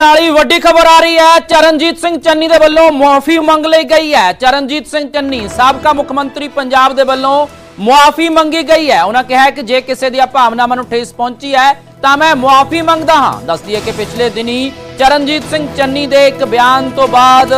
ਨਾਲ ਵੱਡੀ ਖਬਰ ਆ ਰਹੀ ਹੈ, ਚਰਨਜੀਤ ਸਿੰਘ ਚੰਨੀ ਦੇ ਵੱਲੋਂ ਮੁਆਫੀ ਮੰਗ ਲਈ ਗਈ ਹੈ। ਚਰਨਜੀਤ ਸਿੰਘ ਚੰਨੀ, ਸਾਬਕਾ ਮੁੱਖ ਮੰਤਰੀ ਪੰਜਾਬ ਦੇ ਵੱਲੋਂ ਮੁਆਫੀ ਮੰਗੀ ਗਈ ਹੈ। ਉਹਨਾਂ ਕਿਹਾ ਕਿ ਜੇ ਕਿਸੇ ਦੀਆਂ ਭਾਵਨਾਵਾਂ ਨੂੰ ਠੇਸ ਪਹੁੰਚੀ ਹੈ, ਤਾਂ ਮੈਂ ਮੁਆਫੀ ਮੰਗਦਾ ਹਾਂ। ਦੱਸਦੀ ਹੈ ਕਿ ਪਿਛਲੇ ਦਿਨੀ ਚਰਨਜੀਤ ਸਿੰਘ ਚੰਨੀ ਦੇ ਇੱਕ ਬਿਆਨ ਤੋਂ ਬਾਅਦ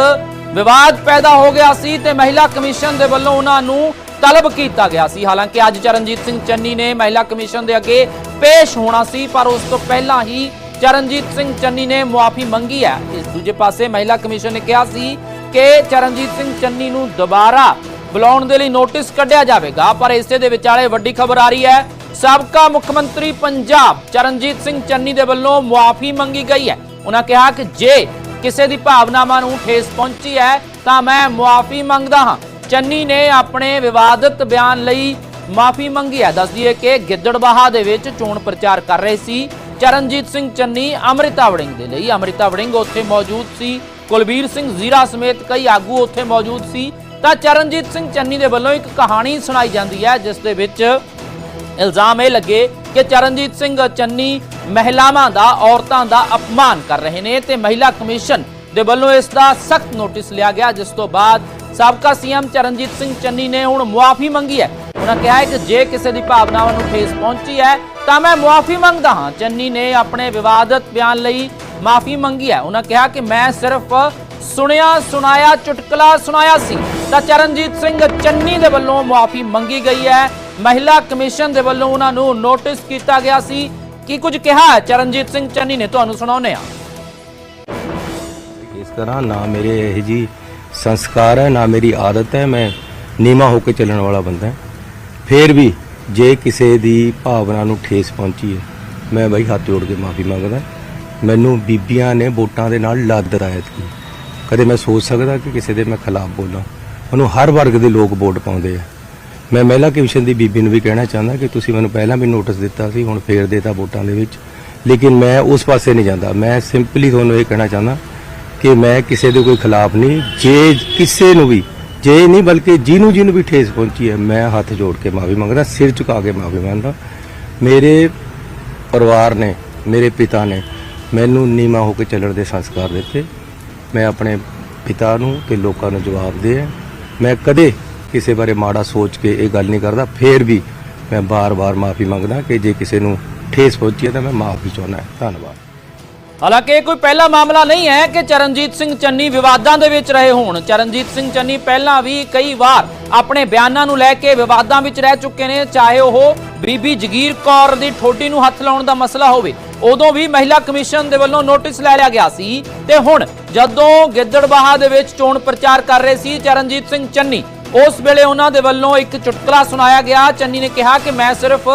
ਵਿਵਾਦ ਪੈਦਾ ਹੋ ਗਿਆ ਸੀ ਤੇ ਮਹਿਲਾ ਕਮਿਸ਼ਨ ਦੇ ਵੱਲੋਂ ਉਹਨਾਂ ਨੂੰ ਤਲਬ ਕੀਤਾ ਗਿਆ ਸੀ। ਹਾਲਾਂਕਿ ਅੱਜ ਚਰਨਜੀਤ ਸਿੰਘ ਚੰਨੀ ਨੇ ਮਹਿਲਾ ਕਮਿਸ਼ਨ ਦੇ ਅੱਗੇ ਪੇਸ਼ ਹੋਣਾ ਸੀ, ਪਰ ਉਸ ਤੋਂ ਪਹਿਲਾਂ ਹੀ ਚਰਨਜੀਤ ਸਿੰਘ ਚੰਨੀ ਨੇ ਮੁਆਫੀ ਮੰਗੀ ਹੈ। ਇਸ ਦੂਜੇ ਪਾਸੇ ਮਹਿਲਾ ਕਮਿਸ਼ਨ ਨੇ ਕਿਹਾ ਸੀ ਕਿ ਚਰਨਜੀਤ ਸਿੰਘ ਚੰਨੀ ਨੂੰ ਦੁਬਾਰਾ ਬੁਲਾਉਣ ਦੇ ਲਈ ਨੋਟਿਸ ਕੱਢਿਆ ਜਾਵੇਗਾ, ਪਰ ਇਸੇ ਦੇ ਵਿਚਾਲੇ ਵੱਡੀ ਖਬਰ ਆ ਰਹੀ ਹੈ। ਸਾਬਕਾ ਮੁੱਖ ਮੰਤਰੀ ਪੰਜਾਬ ਚਰਨਜੀਤ ਸਿੰਘ ਚੰਨੀ ਦੇ ਵੱਲੋਂ ਮੁਆਫੀ ਮੰਗੀ ਗਈ ਹੈ। ਉਹਨਾਂ ਕਿਹਾ ਕਿ ਜੇ ਕਿਸੇ ਦੀ ਭਾਵਨਾਵਾਂ ਨੂੰ ਠੇਸ ਪਹੁੰਚੀ ਹੈ, ਤਾਂ ਮੈਂ ਮੁਆਫੀ ਮੰਗਦਾ ਹਾਂ। ਚੰਨੀ ਨੇ ਆਪਣੇ ਵਿਵਾਦਤ ਬਿਆਨ ਲਈ ਮਾਫੀ ਮੰਗੀ ਹੈ। ਦੱਸਦੀ ਹੈ ਕਿ ਗਿੱਦੜਬਾਹਾ ਦੇ ਵਿੱਚ ਚੋਣ ਪ੍ਰਚਾਰ ਕਰ ਰਹੇ ਸੀ। ਚਰਨਜੀਤ ਸਿੰਘ ਚੰਨੀ ਅੰਮ੍ਰਿਤਾ ਵੜਿੰਗ ਦੇ ਲਈ। ਅੰਮ੍ਰਿਤਾ ਵੜਿੰਗ ਉੱਥੇ ਮੌਜੂਦ ਸੀ। ਕੁਲਬੀਰ ਸਿੰਘ ਜ਼ੀਰਾ ਸਮੇਤ ਕਈ ਆਗੂ ਉੱਥੇ ਮੌਜੂਦ ਸੀ। ਤਾਂ ਚਰਨਜੀਤ ਸਿੰਘ ਚੰਨੀ ਦੇ ਵੱਲੋਂ ਇੱਕ ਕਹਾਣੀ ਸੁਣਾਈ ਜਾਂਦੀ ਹੈ, ਜਿਸ ਦੇ ਵਿੱਚ ਇਲਜ਼ਾਮ ਇਹ ਲੱਗੇ ਕਿ ਚਰਨਜੀਤ ਸਿੰਘ ਚੰਨੀ ਮਹਿਲਾਵਾਂ ਦਾ, ਔਰਤਾਂ ਦਾ ਅਪਮਾਨ ਕਰ ਰਹੇ ਨੇ ਤੇ ਮਹਿਲਾ ਕਮਿਸ਼ਨ ਦੇ ਵੱਲੋਂ ਇਸ ਦਾ ਸਖਤ ਨੋਟਿਸ ਲਿਆ ਗਿਆ, ਜਿਸ ਤੋਂ ਬਾਅਦ ਸਾਬਕਾ ਸੀਐਮ ਚਰਨਜੀਤ ਸਿੰਘ ਚੰਨੀ ਨੇ ਹੁਣ ਮੁਆਫੀ ਮੰਗੀ ਹੈ। ਉਹਨਾਂ ਕਿਹਾ ਹੈ ਕਿ ਜੇ ਕਿਸੇ ਦੀ ਭਾਵਨਾਵਾਂ ਨੂੰ ਠੇਸ ਪਹੁੰਚੀ ਹੈ ਤਾਂ ਮੈਂ ਮੁਆਫੀ ਮੰਗਦਾ ਹਾਂ। ਚੰਨੀ ਨੇ ਆਪਣੇ ਵਿਵਾਦਤ ਬਿਆਨ ਲਈ ਮਾਫੀ ਮੰਗੀ ਹੈ। ਉਹਨਾਂ ਕਿਹਾ ਕਿ ਮੈਂ ਸਿਰਫ ਸੁਣਿਆ, ਸੁਣਾਇਆ, ਚੁਟਕਲਾ ਸੁਣਾਇਆ ਸੀ। ਤਾਂ ਚਰਨਜੀਤ ਸਿੰਘ ਚੰਨੀ ਦੇ ਵੱਲੋਂ ਮੁਆਫੀ ਮੰਗੀ ਗਈ ਹੈ। ਮਹਿਲਾ ਕਮਿਸ਼ਨ ਦੇ ਵੱਲੋਂ ਉਹਨਾਂ ਨੂੰ ਨੋਟਿਸ ਕੀਤਾ ਗਿਆ ਸੀ। ਕੀ ਕੁਝ ਕਿਹਾ ਚਰਨਜੀਤ ਸਿੰਘ ਚੰਨੀ ਨੇ ਤੁਹਾਨੂੰ ਸੁਣਾਉਂਦੇ ਆ ਇਸ ਤਰ੍ਹਾਂ ਨਾ ਮੇਰੇ ਇਹ ਜੀ ਸੰਸਕਾਰ ਹੈ, ਨਾ ਮੇਰੀ ਆਦਤ ਹੈ। ਮੈਂ ਨੀਮਾ ਹੋ ਕੇ ਚੱਲਣ ਵਾਲਾ ਬੰਦਾ ਹਾਂ। ਫੇਰ ਵੀ ਜੇ ਕਿਸੇ ਦੀ ਭਾਵਨਾ ਨੂੰ ਠੇਸ ਪਹੁੰਚੀ ਹੈ, ਮੈਂ ਬਾਈ ਹੱਥ ਜੋੜ ਕੇ ਮਾਫੀ ਮੰਗਦਾ। ਮੈਨੂੰ ਬੀਬੀਆਂ ਨੇ ਵੋਟਾਂ ਦੇ ਨਾਲ ਲੱਦ ਰਾਇਤ ਕੀ ਕਦੇ ਮੈਂ ਸੋਚ ਸਕਦਾ ਕਿ ਕਿਸੇ ਦੇ ਮੈਂ ਖਿਲਾਫ ਬੋਲਾਂ। ਮੈਨੂੰ ਹਰ ਵਰਗ ਦੇ ਲੋਕ ਵੋਟ ਪਾਉਂਦੇ ਆ। ਮੈਂ ਮਹਿਲਾ ਕਮਿਸ਼ਨ ਦੀ ਬੀਬੀ ਨੂੰ ਵੀ ਕਹਿਣਾ ਚਾਹੁੰਦਾ ਕਿ ਤੁਸੀਂ ਮੈਨੂੰ ਪਹਿਲਾਂ ਵੀ ਨੋਟਿਸ ਦਿੱਤਾ ਸੀ, ਹੁਣ ਫੇਰ ਦੇਤਾ ਵੋਟਾਂ ਦੇ ਵਿੱਚ। ਲੇਕਿਨ ਮੈਂ ਉਸ ਪਾਸੇ ਨਹੀਂ ਜਾਂਦਾ। ਮੈਂ ਸਿੰਪਲੀ ਤੁਹਾਨੂੰ ਇਹ ਕਹਿਣਾ ਚਾਹੁੰਦਾ ਕਿ ਮੈਂ ਕਿਸੇ ਦੇ ਕੋਈ ਖਿਲਾਫ ਨਹੀਂ, ਜੇ ਕਿਸੇ ਨੂੰ ਵੀ ਜੇ ਨਹੀਂ, ਬਲਕਿ ਜਿਹਨੂੰ ਜਿਹਨੂੰ ਵੀ ਠੇਸ ਪਹੁੰਚੀ ਹੈ, ਮੈਂ ਹੱਥ ਜੋੜ ਕੇ ਮਾਫੀ ਮੰਗਦਾ, ਸਿਰ ਝੁਕਾ ਕੇ ਮਾਫੀ ਮੰਗਦਾ। ਮੇਰੇ ਪਰਿਵਾਰ ਨੇ, ਮੇਰੇ ਪਿਤਾ ਨੇ ਮੈਨੂੰ ਨੀਮਾ ਹੋ ਕੇ ਚੱਲਣ ਦੇ ਸੰਸਕਾਰ ਦਿੱਤੇ। ਮੈਂ ਆਪਣੇ ਪਿਤਾ ਨੂੰ ਤੇ ਲੋਕਾਂ ਨੂੰ ਜਵਾਬ ਦੇ ਮੈਂ ਕਦੇ ਕਿਸੇ ਬਾਰੇ ਮਾੜਾ ਸੋਚ ਕੇ ਇਹ ਗੱਲ ਨਹੀਂ ਕਰਦਾ। ਫੇਰ ਵੀ ਮੈਂ ਬਾਰ-ਬਾਰ ਮਾਫੀ ਮੰਗਦਾ ਕਿ ਜੇ ਕਿਸੇ ਨੂੰ ਠੇਸ ਪਹੁੰਚੀ ਹੈ ਤਾਂ ਮੈਂ ਮਾਫੀ ਚਾਹੁੰਦਾ। ਧੰਨਵਾਦ। ਹਾਲਾਂਕਿ ਇਹ ਕੋਈ ਪਹਿਲਾ ਮਾਮਲਾ ਨਹੀਂ ਹੈ ਕਿ ਚਰਨਜੀਤ ਸਿੰਘ ਚੰਨੀ ਵਿਵਾਦਾਂ ਦੇ ਵਿੱਚ ਰਹੇ ਹੋਣ। ਚਰਨਜੀਤ ਸਿੰਘ ਚੰਨੀ ਪਹਿਲਾਂ ਵੀ ਕਈ ਵਾਰ ਆਪਣੇ ਬਿਆਨਾਂ ਨੂੰ ਲੈ ਕੇ ਵਿਵਾਦਾਂ ਵਿੱਚ ਰਹਿ ਚੁੱਕੇ ਨੇ, ਚਾਹੇ ਉਹ ਬੀਬੀ ਜਗੀਰ ਕੌਰ ਦੀ ਠੋਡੀ ਨੂੰ ਹੱਥ ਲਾਉਣ ਦਾ ਮਸਲਾ ਹੋਵੇ। ਉਦੋਂ ਵੀ ਮਹਿਲਾ ਕਮਿਸ਼ਨ ਦੇ ਵੱਲੋਂ ਨੋਟਿਸ ਲੈ ਲਿਆ ਗਿਆ ਸੀ ਤੇ ਹੁਣ ਜਦੋਂ ਗਿੱਦੜਬਾਹਾ ਦੇ ਵਿੱਚ ਚੋਣ ਪ੍ਰਚਾਰ ਕਰ ਰਹੇ ਸੀ ਚਰਨਜੀਤ ਸਿੰਘ ਚੰਨੀ, ਉਸ ਵੇਲੇ ਉਹਨਾਂ ਦੇ ਵੱਲੋਂ ਇੱਕ ਚੁਟਕਲਾ ਸੁਣਾਇਆ ਗਿਆ। ਚੰਨੀ ਨੇ ਕਿਹਾ ਕਿ ਮੈਂ ਸਿਰਫ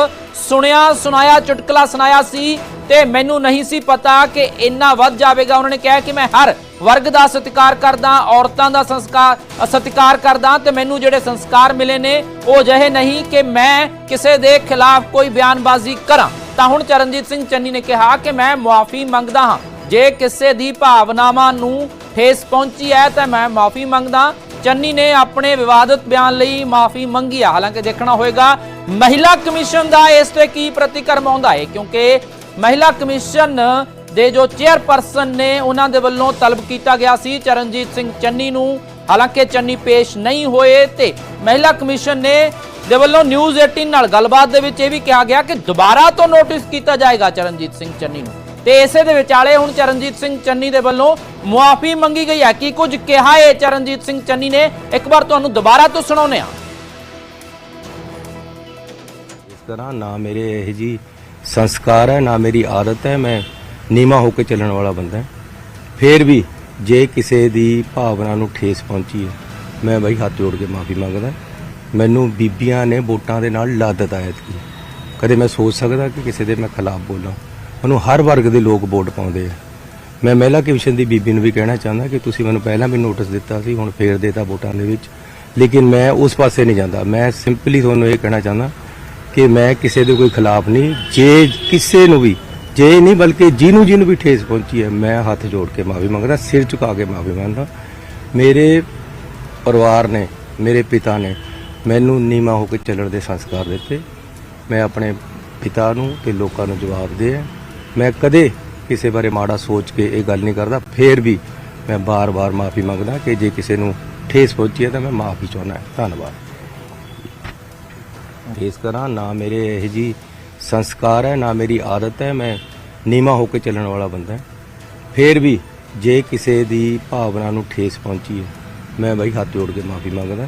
ਸੁਣਿਆ, ਸੁਣਾਇਆ, ਚੁਟਕਲਾ ਸੁਣਾਇਆ ਸੀ ਤੇ ਮੈਨੂੰ ਨਹੀਂ ਸੀ ਪਤਾ ਕਿ ਇੰਨਾ ਵੱਧ ਜਾਵੇਗਾ। ਉਹਨਾਂ ਨੇ ਕਿਹਾ ਕਿ ਮੈਂ ਹਰ ਵਰਗ ਦਾ ਸਤਿਕਾਰ ਕਰਦਾ, ਔਰਤਾਂ ਦਾ ਸੰਸਕਾਰ, ਸਤਿਕਾਰ ਕਰਦਾ ਤੇ ਮੈਨੂੰ ਜਿਹੜੇ ਸੰਸਕਾਰ ਮਿਲੇ ਨੇ, ਉਹ ਜਿਹੇ ਨਹੀਂ ਕਿ ਮੈਂ ਕਿਸੇ ਦੇ ਖਿਲਾਫ ਕੋਈ ਬਿਆਨਬਾਜ਼ੀ ਕਰਾਂ। ਤਾਂ ਹੁਣ ਚਰਨਜੀਤ ਸਿੰਘ ਚੰਨੀ ਨੇ ਕਿਹਾ ਕਿ ਮੈਂ ਮੁਆਫੀ ਮੰਗਦਾ ਹਾਂ। ਜੇ ਕਿਸੇ ਦੀ ਭਾਵਨਾਵਾਂ ਨੂੰ ਠੇਸ ਪਹੁੰਚੀ ਹੈ ਤਾਂ ਮੈਂ ਮਾਫੀ ਮੰਗਦਾ। ਚੰਨੀ ਨੇ ਆਪਣੇ ਵਿਵਾਦਤ ਬਿਆਨ ਲਈ ਮਾਫੀ ਮੰਗੀ ਹੈ ਹਾਲਾਂਕਿ ਦੇਖਣਾ ਹੋਏਗਾ, ਮਹਿਲਾ ਕਮਿਸ਼ਨ ਦਾ ਇਸ ਤੇ ਕੀ ਪ੍ਰਤੀਕਰਮ ਆਉਂਦਾ ਹੈ, ਕਿਉਂਕਿ ਮਹਿਲਾ ਕਮਿਸ਼ਨ ਦੇ ਜੋ ਚੇਅਰਪਰਸਨ ਨੇ ਉਹਨਾਂ ਦੇ ਵੱਲੋਂ ਤਲਬ ਕੀਤਾ ਗਿਆ ਸੀ, ਚਰਨਜੀਤ ਸਿੰਘ ਚੰਨੀ ਨੂੰ। ਹਾਲਾਂਕਿ ਚੰਨੀ ਪੇਸ਼ ਨਹੀਂ ਹੋਏ ਤੇ ਮਹਿਲਾ ਕਮਿਸ਼ਨ ਨੇ ਦੇ ਵੱਲੋਂ ਨਿਊਜ਼ 18 ਨਾਲ ਗੱਲਬਾਤ ਦੇ ਵਿੱਚ ਇਹ ਵੀ ਕਿਹਾ ਗਿਆ ਕਿ ਦੁਬਾਰਾ ਤੋਂ ਨੋਟਿਸ ਕੀਤਾ ਜਾਏਗਾ ਚਰਨਜੀਤ ਸਿੰਘ ਚੰਨੀ ਨੂੰ। ਤੇ ਇਸੇ ਦੇ ਵਿਚਾਲੇ ਹੁਣ ਚਰਨਜੀਤ ਸਿੰਘ ਚੰਨੀ ਦੇ ਵੱਲੋਂ ਮੁਆਫੀ ਮੰਗੀ ਗਈ ਹੈ। ਕੀ ਕੁਝ ਕਿਹਾ ਹੈ ਚਰਨਜੀਤ ਸਿੰਘ ਚੰਨੀ ਨੇ? ਇੱਕ ਵਾਰ ਤੁਹਾਨੂੰ ਦੁਬਾਰਾ ਤੋਂ ਸੁਣਾਉਂਦੇ ਆ ਇਸ ਤਰ੍ਹਾਂ ਨਾ ਮੇਰੇ ਇਹ ਜੀ ਸੰਸਕਾਰ ਹੈ, ਨਾ ਮੇਰੀ ਆਦਤ ਹੈ, ਮੈਂ ਨੀਮਾ ਹੋ ਕੇ ਚੱਲਣ ਵਾਲਾ ਬੰਦਾ ਹਾਂ। ਫੇਰ ਵੀ ਜੇ ਕਿਸੇ ਦੀ ਭਾਵਨਾ ਨੂੰ ਠੇਸ ਪਹੁੰਚੀ ਹੈ, ਮੈਂ ਬਈ ਹੱਥ ਜੋੜ ਕੇ ਮਾਫੀ ਮੰਗਦਾ ਮੈਨੂੰ ਬੀਬੀਆਂ ਨੇ ਵੋਟਾਂ ਦੇ ਨਾਲ ਲਾਦਤ ਆਇਤ ਕੀ ਕਦੇ ਮੈਂ ਸੋਚ ਸਕਦਾ ਕਿ ਕਿਸੇ ਦੇ ਮੈਂ ਖਿਲਾਫ ਬੋਲਾਂ। ਮੈਨੂੰ ਹਰ ਵਰਗ ਦੇ ਲੋਕ ਵੋਟ ਪਾਉਂਦੇ ਆ। ਮੈਂ ਮਹਿਲਾ ਕਮਿਸ਼ਨ ਦੀ ਬੀਬੀ ਨੂੰ ਵੀ ਕਹਿਣਾ ਚਾਹੁੰਦਾ ਕਿ ਤੁਸੀਂ ਮੈਨੂੰ ਪਹਿਲਾਂ ਵੀ ਨੋਟਿਸ ਦਿੱਤਾ ਸੀ, ਹੁਣ ਫੇਰ ਦੇਤਾ ਵੋਟਾਂ ਦੇ ਵਿੱਚ। ਲੇਕਿਨ ਮੈਂ ਉਸ ਪਾਸੇ ਨਹੀਂ ਜਾਂਦਾ। ਮੈਂ ਸਿੰਪਲੀ ਤੁਹਾਨੂੰ ਇਹ ਕਹਿਣਾ ਚਾਹੁੰਦਾ ਕਿ ਮੈਂ ਕਿਸੇ ਦੇ ਕੋਈ ਖਿਲਾਫ ਨਹੀਂ, ਜੇ ਕਿਸੇ ਨੂੰ ਵੀ, ਜੇ ਨਹੀਂ ਬਲਕਿ ਜਿਹਨੂੰ ਜਿਹਨੂੰ ਵੀ ਠੇਸ ਪਹੁੰਚੀ ਹੈ, ਮੈਂ ਹੱਥ ਜੋੜ ਕੇ ਮਾਫੀ ਮੰਗਦਾ, ਸਿਰ ਝੁਕਾ ਕੇ ਮਾਫੀ ਮੰਗਦਾ। ਮੇਰੇ ਪਰਿਵਾਰ ਨੇ, ਮੇਰੇ ਪਿਤਾ ਨੇ ਮੈਨੂੰ ਨੀਮਾ ਹੋ ਕੇ ਚੱਲਣ ਦੇ ਸੰਸਕਾਰ ਦਿੱਤੇ। ਮੈਂ ਆਪਣੇ ਪਿਤਾ ਨੂੰ ਤੇ ਲੋਕਾਂ ਨੂੰ ਜਵਾਬ ਦੇ ਮੈਂ ਕਦੇ ਕਿਸੇ ਬਾਰੇ ਮਾੜਾ ਸੋਚ ਕੇ ਇਹ ਗੱਲ ਨਹੀਂ ਕਰਦਾ, ਫੇਰ ਵੀ ਮੈਂ ਬਾਰ-ਬਾਰ ਮਾਫੀ ਮੰਗਦਾ ਕਿ ਜੇ ਕਿਸੇ ਨੂੰ ਠੇਸ ਪਹੁੰਚੀ ਹੈ ਤਾਂ ਮੈਂ ਮਾਫੀ ਚਾਹੁੰਦਾ। ਧੰਨਵਾਦ। ਫੇਸ ਕਰਾਂ ਨਾ ਮੇਰੇ ਇਹ ਜੀ ਸੰਸਕਾਰ ਹੈ ਨਾ ਮੇਰੀ ਆਦਤ ਹੈ ਮੈਂ ਨੀਮਾ ਹੋ ਕੇ ਚੱਲਣ ਵਾਲਾ ਬੰਦਾ ਹਾਂ। ਫੇਰ ਵੀ ਜੇ ਕਿਸੇ ਦੀ ਭਾਵਨਾ ਨੂੰ ਠੇਸ ਪਹੁੰਚੀ ਹੈ ਮੈਂ ਬਈ ਹੱਥ ਜੋੜ ਕੇ ਮਾਫੀ ਮੰਗਦਾ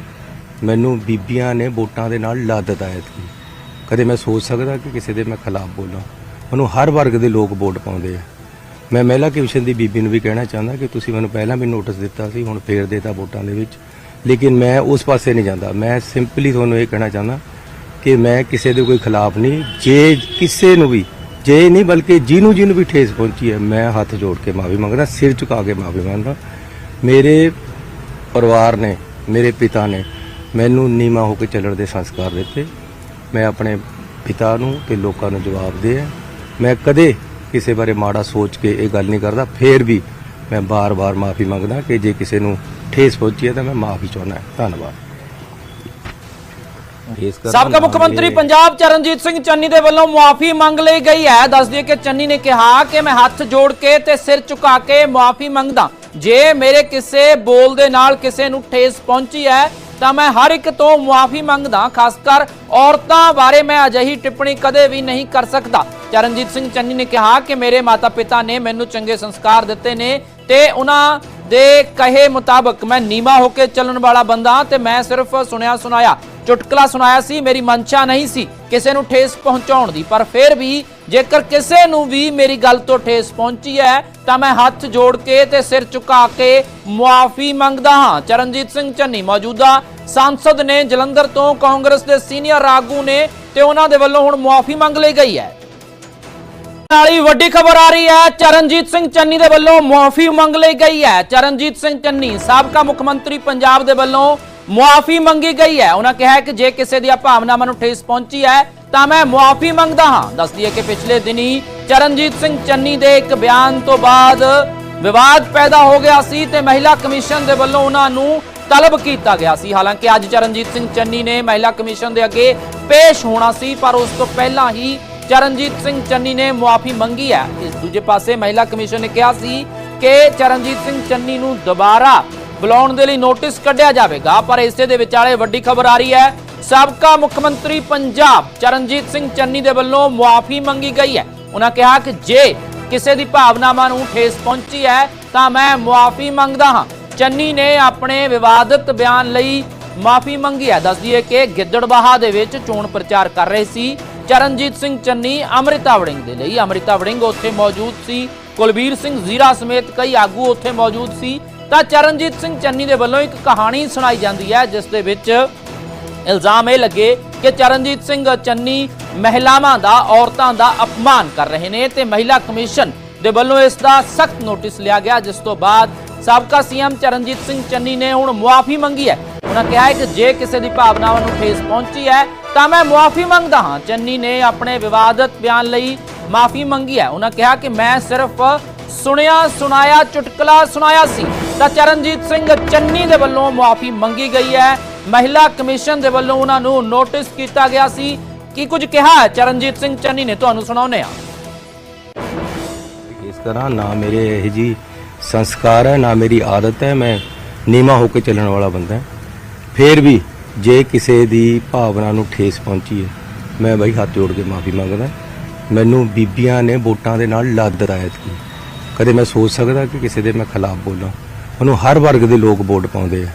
ਮੈਨੂੰ ਬੀਬੀਆਂ ਨੇ ਵੋਟਾਂ ਦੇ ਨਾਲ ਲਾ ਆਇਤ ਐਤਕੀ ਕਦੇ ਮੈਂ ਸੋਚ ਸਕਦਾ ਕਿ ਕਿਸੇ ਦੇ ਮੈਂ ਖਿਲਾਫ ਬੋਲਾਂ ਮੈਨੂੰ ਹਰ ਵਰਗ ਦੇ ਲੋਕ ਵੋਟ ਪਾਉਂਦੇ ਆ ਮੈਂ ਮਹਿਲਾ ਕਮਿਸ਼ਨ ਦੀ ਬੀਬੀ ਨੂੰ ਵੀ ਕਹਿਣਾ ਚਾਹੁੰਦਾ ਕਿ ਤੁਸੀਂ ਮੈਨੂੰ ਪਹਿਲਾਂ ਵੀ ਨੋਟਿਸ ਦਿੱਤਾ ਸੀ ਹੁਣ ਫੇਰ ਦੇਤਾ ਵੋਟਾਂ ਦੇ ਵਿੱਚ ਲੇਕਿਨ ਮੈਂ ਉਸ ਪਾਸੇ ਨਹੀਂ ਜਾਂਦਾ ਮੈਂ ਸਿੰਪਲੀ ਤੁਹਾਨੂੰ ਇਹ ਕਹਿਣਾ ਚਾਹੁੰਦਾ ਕਿ ਮੈਂ ਕਿਸੇ ਦੇ ਕੋਈ ਖਿਲਾਫ ਨਹੀਂ, ਜੇ ਕਿਸੇ ਨੂੰ ਵੀ, ਜੇ ਨਹੀਂ ਬਲਕਿ ਜਿਹਨੂੰ ਜਿਹਨੂੰ ਵੀ ਠੇਸ ਪਹੁੰਚੀ ਹੈ, ਮੈਂ ਹੱਥ ਜੋੜ ਕੇ ਮਾਫੀ ਮੰਗਦਾ, ਸਿਰ ਝੁਕਾ ਕੇ ਮਾਫੀ ਮੰਗਦਾ। ਮੇਰੇ ਪਰਿਵਾਰ ਨੇ, ਮੇਰੇ ਪਿਤਾ ਨੇ ਮੈਨੂੰ ਨੀਮਾ ਹੋ ਕੇ ਚੱਲਣ ਦੇ ਸੰਸਕਾਰ ਦਿੱਤੇ। ਮੈਂ ਆਪਣੇ ਪਿਤਾ ਨੂੰ ਤੇ ਲੋਕਾਂ ਨੂੰ ਜਵਾਬ ਦੇ ਮੈਂ ਕਦੇ ਕਿਸੇ ਬਾਰੇ ਮਾੜਾ ਸੋਚ ਕੇ ਇਹ ਗੱਲ ਨਹੀਂ ਕਰਦਾ, ਫੇਰ ਵੀ ਮੈਂ ਬਾਰ-ਬਾਰ ਮਾਫੀ ਮੰਗਦਾ ਕਿ ਜੇ ਕਿਸੇ ਨੂੰ ਠੇਸ ਪਹੁੰਚੀ ਹੈ ਤਾਂ ਮੈਂ ਮਾਫੀ ਚਾਹੁੰਦਾ। ਧੰਨਵਾਦ। ਠੇਸ ਕਰਨ ਸਾਬਕਾ ਮੁੱਖ ਮੰਤਰੀ ਪੰਜਾਬ ਚਰਨਜੀਤ ਸਿੰਘ ਚੰਨੀ ਦੇ ਵੱਲੋਂ ਮੁਆਫੀ ਮੰਗ ਲਈ ਗਈ ਹੈ। ਦੱਸ ਦਈਏ ਕਿ ਚੰਨੀ ਨੇ ਕਿਹਾ ਕਿ ਮੈਂ ਹੱਥ ਜੋੜ ਕੇ ਤੇ ਸਿਰ ਝੁਕਾ ਕੇ ਮੁਆਫੀ ਮੰਗਦਾ। ਜੇ ਮੇਰੇ ਕਿਸੇ ਬੋਲ ਦੇ ਨਾਲ ਕਿਸੇ ਨੂੰ ਠੇਸ ਪਹੁੰਚੀ ਹੈ, ਤਾਂ ਮੈਂ ਹਰ ਇੱਕ ਤੋਂ ਮੁਆਫੀ ਮੰਗਦਾ, ਖਾਸ ਕਰ ਔਰਤਾਂ ਬਾਰੇ ਮੈਂ ਅਜਿਹੀ ਟਿੱਪਣੀ ਕਦੇ ਵੀ ਨਹੀਂ ਕਰ ਸਕਦਾ। ਚਰਨਜੀਤ ਸਿੰਘ ਚੰਨੀ ਨੇ ਕਿਹਾ ਕਿ ਮੇਰੇ ਮਾਤਾ-ਪਿਤਾ ਨੇ ਮੈਨੂੰ ਚੰਗੇ ਸੰਸਕਾਰ ਦਿੱਤੇ ਨੇ ਤੇ ਉਹਨਾਂ ਦੇ ਕਹੇ ਮੁਤਾਬਕ ਮੈਂ ਨੀਮਾ ਹੋ ਕੇ ਚੱਲਣ ਵਾਲਾ ਬੰਦਾ ਤੇ ਮੈਂ ਸਿਰਫ ਸੁਣਿਆ ਸੁਣਾਇਆ ਚੁਟਕਲਾ ਸੁਣਾਇਆ ਸੀ, ਮੇਰੀ ਮਨਸ਼ਾ ਨਹੀਂ ਸੀ ਕਿਸੇ ਨੂੰ ਠੇਸ ਪਹੁੰਚਾਉਣ ਦੀ। ਪਰ ਫਿਰ ਵੀ ਜੇਕਰ ਕਿਸੇ ਨੂੰ ਵੀ ਮੇਰੀ ਗੱਲ ਤੋਂ ਠੇਸ ਪਹੁੰਚੀ ਹੈ, ਤਾਂ ਮੈਂ ਹੱਥ ਜੋੜ ਕੇ ਤੇ ਸਿਰ ਝੁਕਾ ਕੇ ਮੁਆਫੀ ਮੰਗਦਾ ਹਾਂ। ਚਰਨਜੀਤ ਸਿੰਘ ਚੰਨੀ ਮੌਜੂਦਾ ਸੰਸਦ ਨੇ ਜਲੰਧਰ ਤੋਂ ਕਾਂਗਰਸ ਦੇ ਸੀਨੀਅਰ ਆਗੂ ਨੇ ਤੇ ਉਹਨਾਂ ਦੇ ਵੱਲੋਂ ਹੁਣ ਮੁਆਫੀ ਮੰਗ ਲਈ ਗਈ ਹੈ। ਨਾਲ ਹੀ ਵੱਡੀ ਖਬਰ ਆ ਰਹੀ ਹੈ, ਚਰਨਜੀਤ ਸਿੰਘ ਚੰਨੀ ਦੇ ਵੱਲੋਂ ਮੁਆਫੀ ਮੰਗ ਲਈ ਗਈ ਹੈ। ਚਰਨਜੀਤ ਸਿੰਘ ਚੰਨੀ, ਸਾਬਕਾ ਮੁੱਖ ਮੰਤਰੀ ਪੰਜਾਬ ਦੇ ਵੱਲੋਂ ਮੁਆਫੀ ਮੰਗੀ ਗਈ ਹੈ। ਉਹਨਾਂ ਕਿਹਾ ਕਿ ਜੇ ਕਿਸੇ ਦੀਆਂ ਭਾਵਨਾਵਾਂ ਨੂੰ ਠੇਸ ਪਹੁੰਚੀ ਹੈ, ਤਾਂ ਮੈਂ ਮੁਆਫੀ ਮੰਗਦਾ ਹਾਂ। ਦੱਸ ਦਈਏ ਕਿ ਪਿਛਲੇ ਦਿਨੀ ਚਰਨਜੀਤ ਸਿੰਘ ਚੰਨੀ ਦੇ ਇੱਕ ਬਿਆਨ ਤੋਂ ਬਾਅਦ ਵਿਵਾਦ ਪੈਦਾ ਹੋ ਗਿਆ ਸੀ ਤੇ ਮਹਿਲਾ ਕਮਿਸ਼ਨ ਦੇ ਵੱਲੋਂ ਉਹਨਾਂ ਨੂੰ ਤਲਬ ਕੀਤਾ ਗਿਆ ਸੀ। ਹਾਲਾਂਕਿ ਅੱਜ ਚਰਨਜੀਤ ਸਿੰਘ ਚੰਨੀ ਨੇ ਮਹਿਲਾ ਕਮਿਸ਼ਨ ਦੇ ਅੱਗੇ ਪੇਸ਼ ਹੋਣਾ ਸੀ, ਪਰ ਉਸ ਤੋਂ ਪਹਿਲਾਂ ਹੀ ਚਰਨਜੀਤ ਸਿੰਘ ਚੰਨੀ ਨੇ ਮੁਆਫੀ ਮੰਗੀ ਹੈ। ਇਸ ਦੂਜੇ ਪਾਸੇ ਮਹਿਲਾ ਕਮਿਸ਼ਨ ਨੇ ਕਿਹਾ ਸੀ ਕਿ ਚਰਨਜੀਤ ਸਿੰਘ ਚੰਨੀ ਨੂੰ ਦੁਬਾਰਾ ਬੁਲਾਉਣ ਦੇ ਲਈ ਨੋਟਿਸ ਕੱਢਿਆ ਜਾਵੇਗਾ, ਪਰ ਇਸੇ ਦੇ ਵਿਚਾਲੇ ਵੱਡੀ ਖਬਰ ਆ ਰਹੀ ਹੈ। ਸਾਬਕਾ ਮੁੱਖ ਮੰਤਰੀ ਪੰਜਾਬ ਚਰਨਜੀਤ ਸਿੰਘ ਚੰਨੀ ਦੇ ਵੱਲੋਂ ਮੁਆਫੀ ਮੰਗੀ ਗਈ ਹੈ। ਉਹਨਾਂ ਕਿਹਾ ਕਿ ਜੇ ਕਿਸੇ ਦੀ ਭਾਵਨਾਵਾਂ ਨੂੰ ਠੇਸ ਪਹੁੰਚੀ ਹੈ, ਤਾਂ ਮੈਂ ਮੁਆਫੀ ਮੰਗਦਾ ਹਾਂ। ਚੰਨੀ ਨੇ ਆਪਣੇ ਵਿਵਾਦਤ ਬਿਆਨ ਲਈ ਮਾਫੀ ਮੰਗੀ ਹੈ। ਦੱਸ ਦਈਏ ਕਿ ਗਿੱਦੜਬਾਹਾ ਦੇ ਵਿੱਚ ਚੋਣ ਪ੍ਰਚਾਰ ਕਰ ਰਹੇ ਸੀ ਚਰਨਜੀਤ ਸਿੰਘ ਚੰਨੀ ਅੰਮ੍ਰਿਤਾ ਵੜਿੰਗ ਦੇ ਲਈ। ਅੰਮ੍ਰਿਤਾ ਵੜਿੰਗ ਉੱਥੇ ਮੌਜੂਦ ਸੀ। ਕੁਲਬੀਰ ਸਿੰਘ ਜ਼ੀਰਾ ਸਮੇਤ ਕਈ ਆਗੂ ਉੱਥੇ ਮੌਜੂਦ ਸੀ। ਤਾਂ ਚਰਨਜੀਤ ਸਿੰਘ ਚੰਨੀ ਦੇ ਵੱਲੋਂ ਇੱਕ ਕਹਾਣੀ ਸੁਣਾਈ ਜਾਂਦੀ ਹੈ, ਜਿਸ ਦੇ ਵਿੱਚ ਇਲਜ਼ਾਮ ਇਹ ਲੱਗੇ ਕਿ ਚਰਨਜੀਤ ਸਿੰਘ ਚੰਨੀ ਮਹਿਲਾਵਾਂ ਦਾ, ਔਰਤਾਂ ਦਾ ਅਪਮਾਨ ਕਰ ਰਹੇ ਨੇ ਤੇ ਮਹਿਲਾ ਕਮਿਸ਼ਨ ਦੇ ਵੱਲੋਂ ਇਸ ਦਾ ਸਖਤ ਨੋਟਿਸ ਲਿਆ ਗਿਆ, ਜਿਸ ਤੋਂ ਬਾਅਦ ਸਾਬਕਾ ਸੀਐਮ ਚਰਨਜੀਤ ਸਿੰਘ ਚੰਨੀ ਨੇ ਹੁਣ ਮੁਆਫੀ ਮੰਗੀ ਹੈ। ਉਹਨਾਂ ਕਿਹਾ ਹੈ ਕਿ ਜੇ ਕਿਸੇ ਦੀ ਭਾਵਨਾਵਾਂ ਨੂੰ ਠੇਸ ਪਹੁੰਚੀ ਹੈ, ਤਾਂ ਮੈਂ ਮੁਆਫੀ ਮੰਗਦਾ ਹਾਂ। ਚੰਨੀ ਨੇ ਆਪਣੇ ਵਿਵਾਦਤ ਬਿਆਨ ਲਈ ਮਾਫੀ ਮੰਗੀ ਹੈ। ਉਹਨਾਂ ਕਿਹਾ ਕਿ ਮੈਂ ਸਿਰਫ ਸੁਣਿਆ, ਸੁਣਾਇਆ, ਚੁਟਕਲਾ ਸੁਣਾਇਆ ਸੀ ਤਾਂ ਚਰਨਜੀਤ ਸਿੰਘ ਚੰਨੀ ਦੇ ਵੱਲੋਂ ਮੁਆਫੀ ਮੰਗੀ ਗਈ ਹੈ। ਮਹਿਲਾ ਕਮਿਸ਼ਨ ਦੇ ਵੱਲੋਂ ਉਹਨਾਂ ਨੂੰ ਨੋਟਿਸ ਕੀਤਾ ਗਿਆ ਸੀ। ਕੀ ਕੁਝ ਕਿਹਾ ਚਰਨਜੀਤ ਸਿੰਘ ਚੰਨੀ ਨੇ ਤੁਹਾਨੂੰ ਸੁਣਾਉਂਦੇ ਆ ਇਸ ਤਰ੍ਹਾਂ ਨਾ ਮੇਰੇ ਇਹ ਜੀ ਸੰਸਕਾਰ ਹੈ, ਨਾ ਮੇਰੀ ਆਦਤ ਹੈ, ਮੈਂ ਨੀਮਾ ਹੋ ਕੇ ਚੱਲਣ ਵਾਲਾ ਬੰਦਾ ਹਾਂ। ਫੇਰ ਵੀ ਜੇ ਕਿਸੇ ਦੀ ਭਾਵਨਾ ਨੂੰ ਠੇਸ ਪਹੁੰਚੀ ਹੈ, ਮੈਂ ਬਈ ਹੱਥ ਜੋੜ ਕੇ ਮਾਫੀ ਮੰਗਦਾ। ਮੈਨੂੰ ਬੀਬੀਆਂ ਨੇ ਵੋਟਾਂ ਦੇ ਨਾਲ ਲੱਦ ਦਿੱਤਾ ਐਤਕੀ ਕਦੇ ਮੈਂ ਸੋਚ ਸਕਦਾ ਕਿ ਕਿਸੇ ਦੇ ਮੈਂ ਖਿਲਾਫ ਬੋਲਾਂ। ਮੈਨੂੰ ਹਰ ਵਰਗ ਦੇ ਲੋਕ ਵੋਟ ਪਾਉਂਦੇ ਆ।